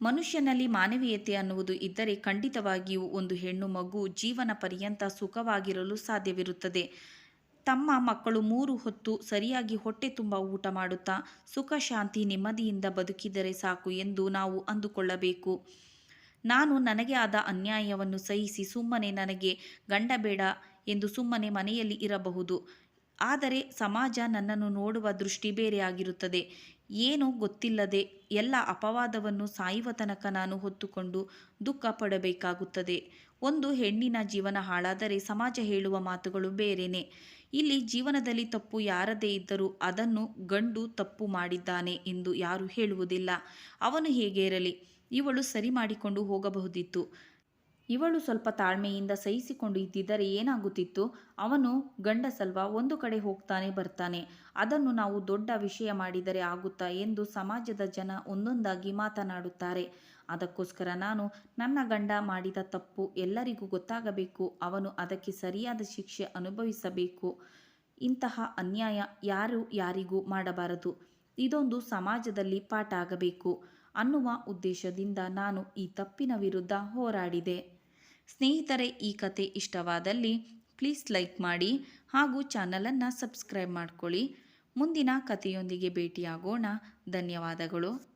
ಮನುಷ್ಯನಲ್ಲಿ ಮಾನವೀಯತೆ ಅನ್ನುವುದು ಇದ್ದರೆ ಖಂಡಿತವಾಗಿಯೂ ಒಂದು ಹೆಣ್ಣು ಮಗು ಜೀವನ ಪರ್ಯಂತ ಸುಖವಾಗಿರಲು ಸಾಧ್ಯವಿರುತ್ತದೆ. ತಮ್ಮ ಮಕ್ಕಳು ಮೂರು ಹೊತ್ತು ಸರಿಯಾಗಿ ಹೊಟ್ಟೆ ತುಂಬ ಊಟ ಮಾಡುತ್ತಾ ಸುಖ, ಶಾಂತಿ, ನೆಮ್ಮದಿಯಿಂದ ಬದುಕಿದರೆ ಸಾಕು ಎಂದು ನಾವು ಅಂದುಕೊಳ್ಳಬೇಕು. ನಾನು ನನಗೆ ಆದ ಅನ್ಯಾಯವನ್ನು ಸಹಿಸಿ ಸುಮ್ಮನೆ ನನಗೆ ಗಂಡ ಬೇಡ ಎಂದು ಸುಮ್ಮನೆ ಮನೆಯಲ್ಲಿ ಇರಬಹುದು. ಆದರೆ ಸಮಾಜ ನನ್ನನ್ನು ನೋಡುವ ದೃಷ್ಟಿ ಬೇರೆಯಾಗಿರುತ್ತದೆ. ಏನೂ ಗೊತ್ತಿಲ್ಲದೆ ಎಲ್ಲ ಅಪವಾದವನ್ನು ಸಾಯುವ ತನಕ ನಾನು ಹೊತ್ತುಕೊಂಡು ದುಃಖ ಪಡಬೇಕಾಗುತ್ತದೆ. ಒಂದು ಹೆಣ್ಣಿನ ಜೀವನ ಹಾಳಾದರೆ ಸಮಾಜ ಹೇಳುವ ಮಾತುಗಳು ಬೇರೆನೆ. ಇಲ್ಲಿ ಜೀವನದಲ್ಲಿ ತಪ್ಪು ಯಾರದೇ ಇದ್ದರೂ ಅದನ್ನು ಗಂಡು ತಪ್ಪು ಮಾಡಿದ್ದಾನೆ ಎಂದು ಯಾರೂ ಹೇಳುವುದಿಲ್ಲ. ಅವನು ಹೇಗೆ ಇರಲಿ? ಇವಳು ಸರಿ ಮಾಡಿಕೊಂಡು ಹೋಗಬಹುದಿತ್ತು. ಇವಳು ಸ್ವಲ್ಪ ತಾಳ್ಮೆಯಿಂದ ಸಹಿಸಿಕೊಂಡು ಇದ್ದಿದ್ದರೆ ಏನಾಗುತ್ತಿತ್ತು? ಅವನು ಗಂಡಸಲ್ವ? ಒಂದು ಕಡೆ ಹೋಗ್ತಾನೆ, ಬರ್ತಾನೆ. ಅದನ್ನು ನಾವು ದೊಡ್ಡ ವಿಷಯ ಮಾಡಿದರೆ ಆಗುತ್ತಾ ಎಂದು ಸಮಾಜದ ಜನ ಒಂದೊಂದಾಗಿ ಮಾತನಾಡುತ್ತಾರೆ. ಅದಕ್ಕೋಸ್ಕರ ನಾನು ನನ್ನ ಗಂಡ ಮಾಡಿದ ತಪ್ಪು ಎಲ್ಲರಿಗೂ ಗೊತ್ತಾಗಬೇಕು. ಅವನು ಅದಕ್ಕೆ ಸರಿಯಾದ ಶಿಕ್ಷೆ ಅನುಭವಿಸಬೇಕು. ಇಂತಹ ಅನ್ಯಾಯ ಯಾರು ಯಾರಿಗೂ ಮಾಡಬಾರದು. ಇದೊಂದು ಸಮಾಜದಲ್ಲಿ ಪಾಠ ಆಗಬೇಕು ಅನ್ನುವ ಉದ್ದೇಶದಿಂದ ನಾನು ಈ ತಪ್ಪಿನ ವಿರುದ್ಧ ಹೋರಾಡಿದೆ. ಸ್ನೇಹಿತರೆ, ಈ ಕತೆ ಇಷ್ಟವಾದಲ್ಲಿ ಪ್ಲೀಸ್ ಲೈಕ್ ಮಾಡಿ ಹಾಗೂ ಚಾನಲನ್ನು ಸಬ್ಸ್ಕ್ರೈಬ್ ಮಾಡ್ಕೊಳ್ಳಿ. ಮುಂದಿನ ಕಥೆಯೊಂದಿಗೆ ಭೇಟಿಯಾಗೋಣ. ಧನ್ಯವಾದಗಳು.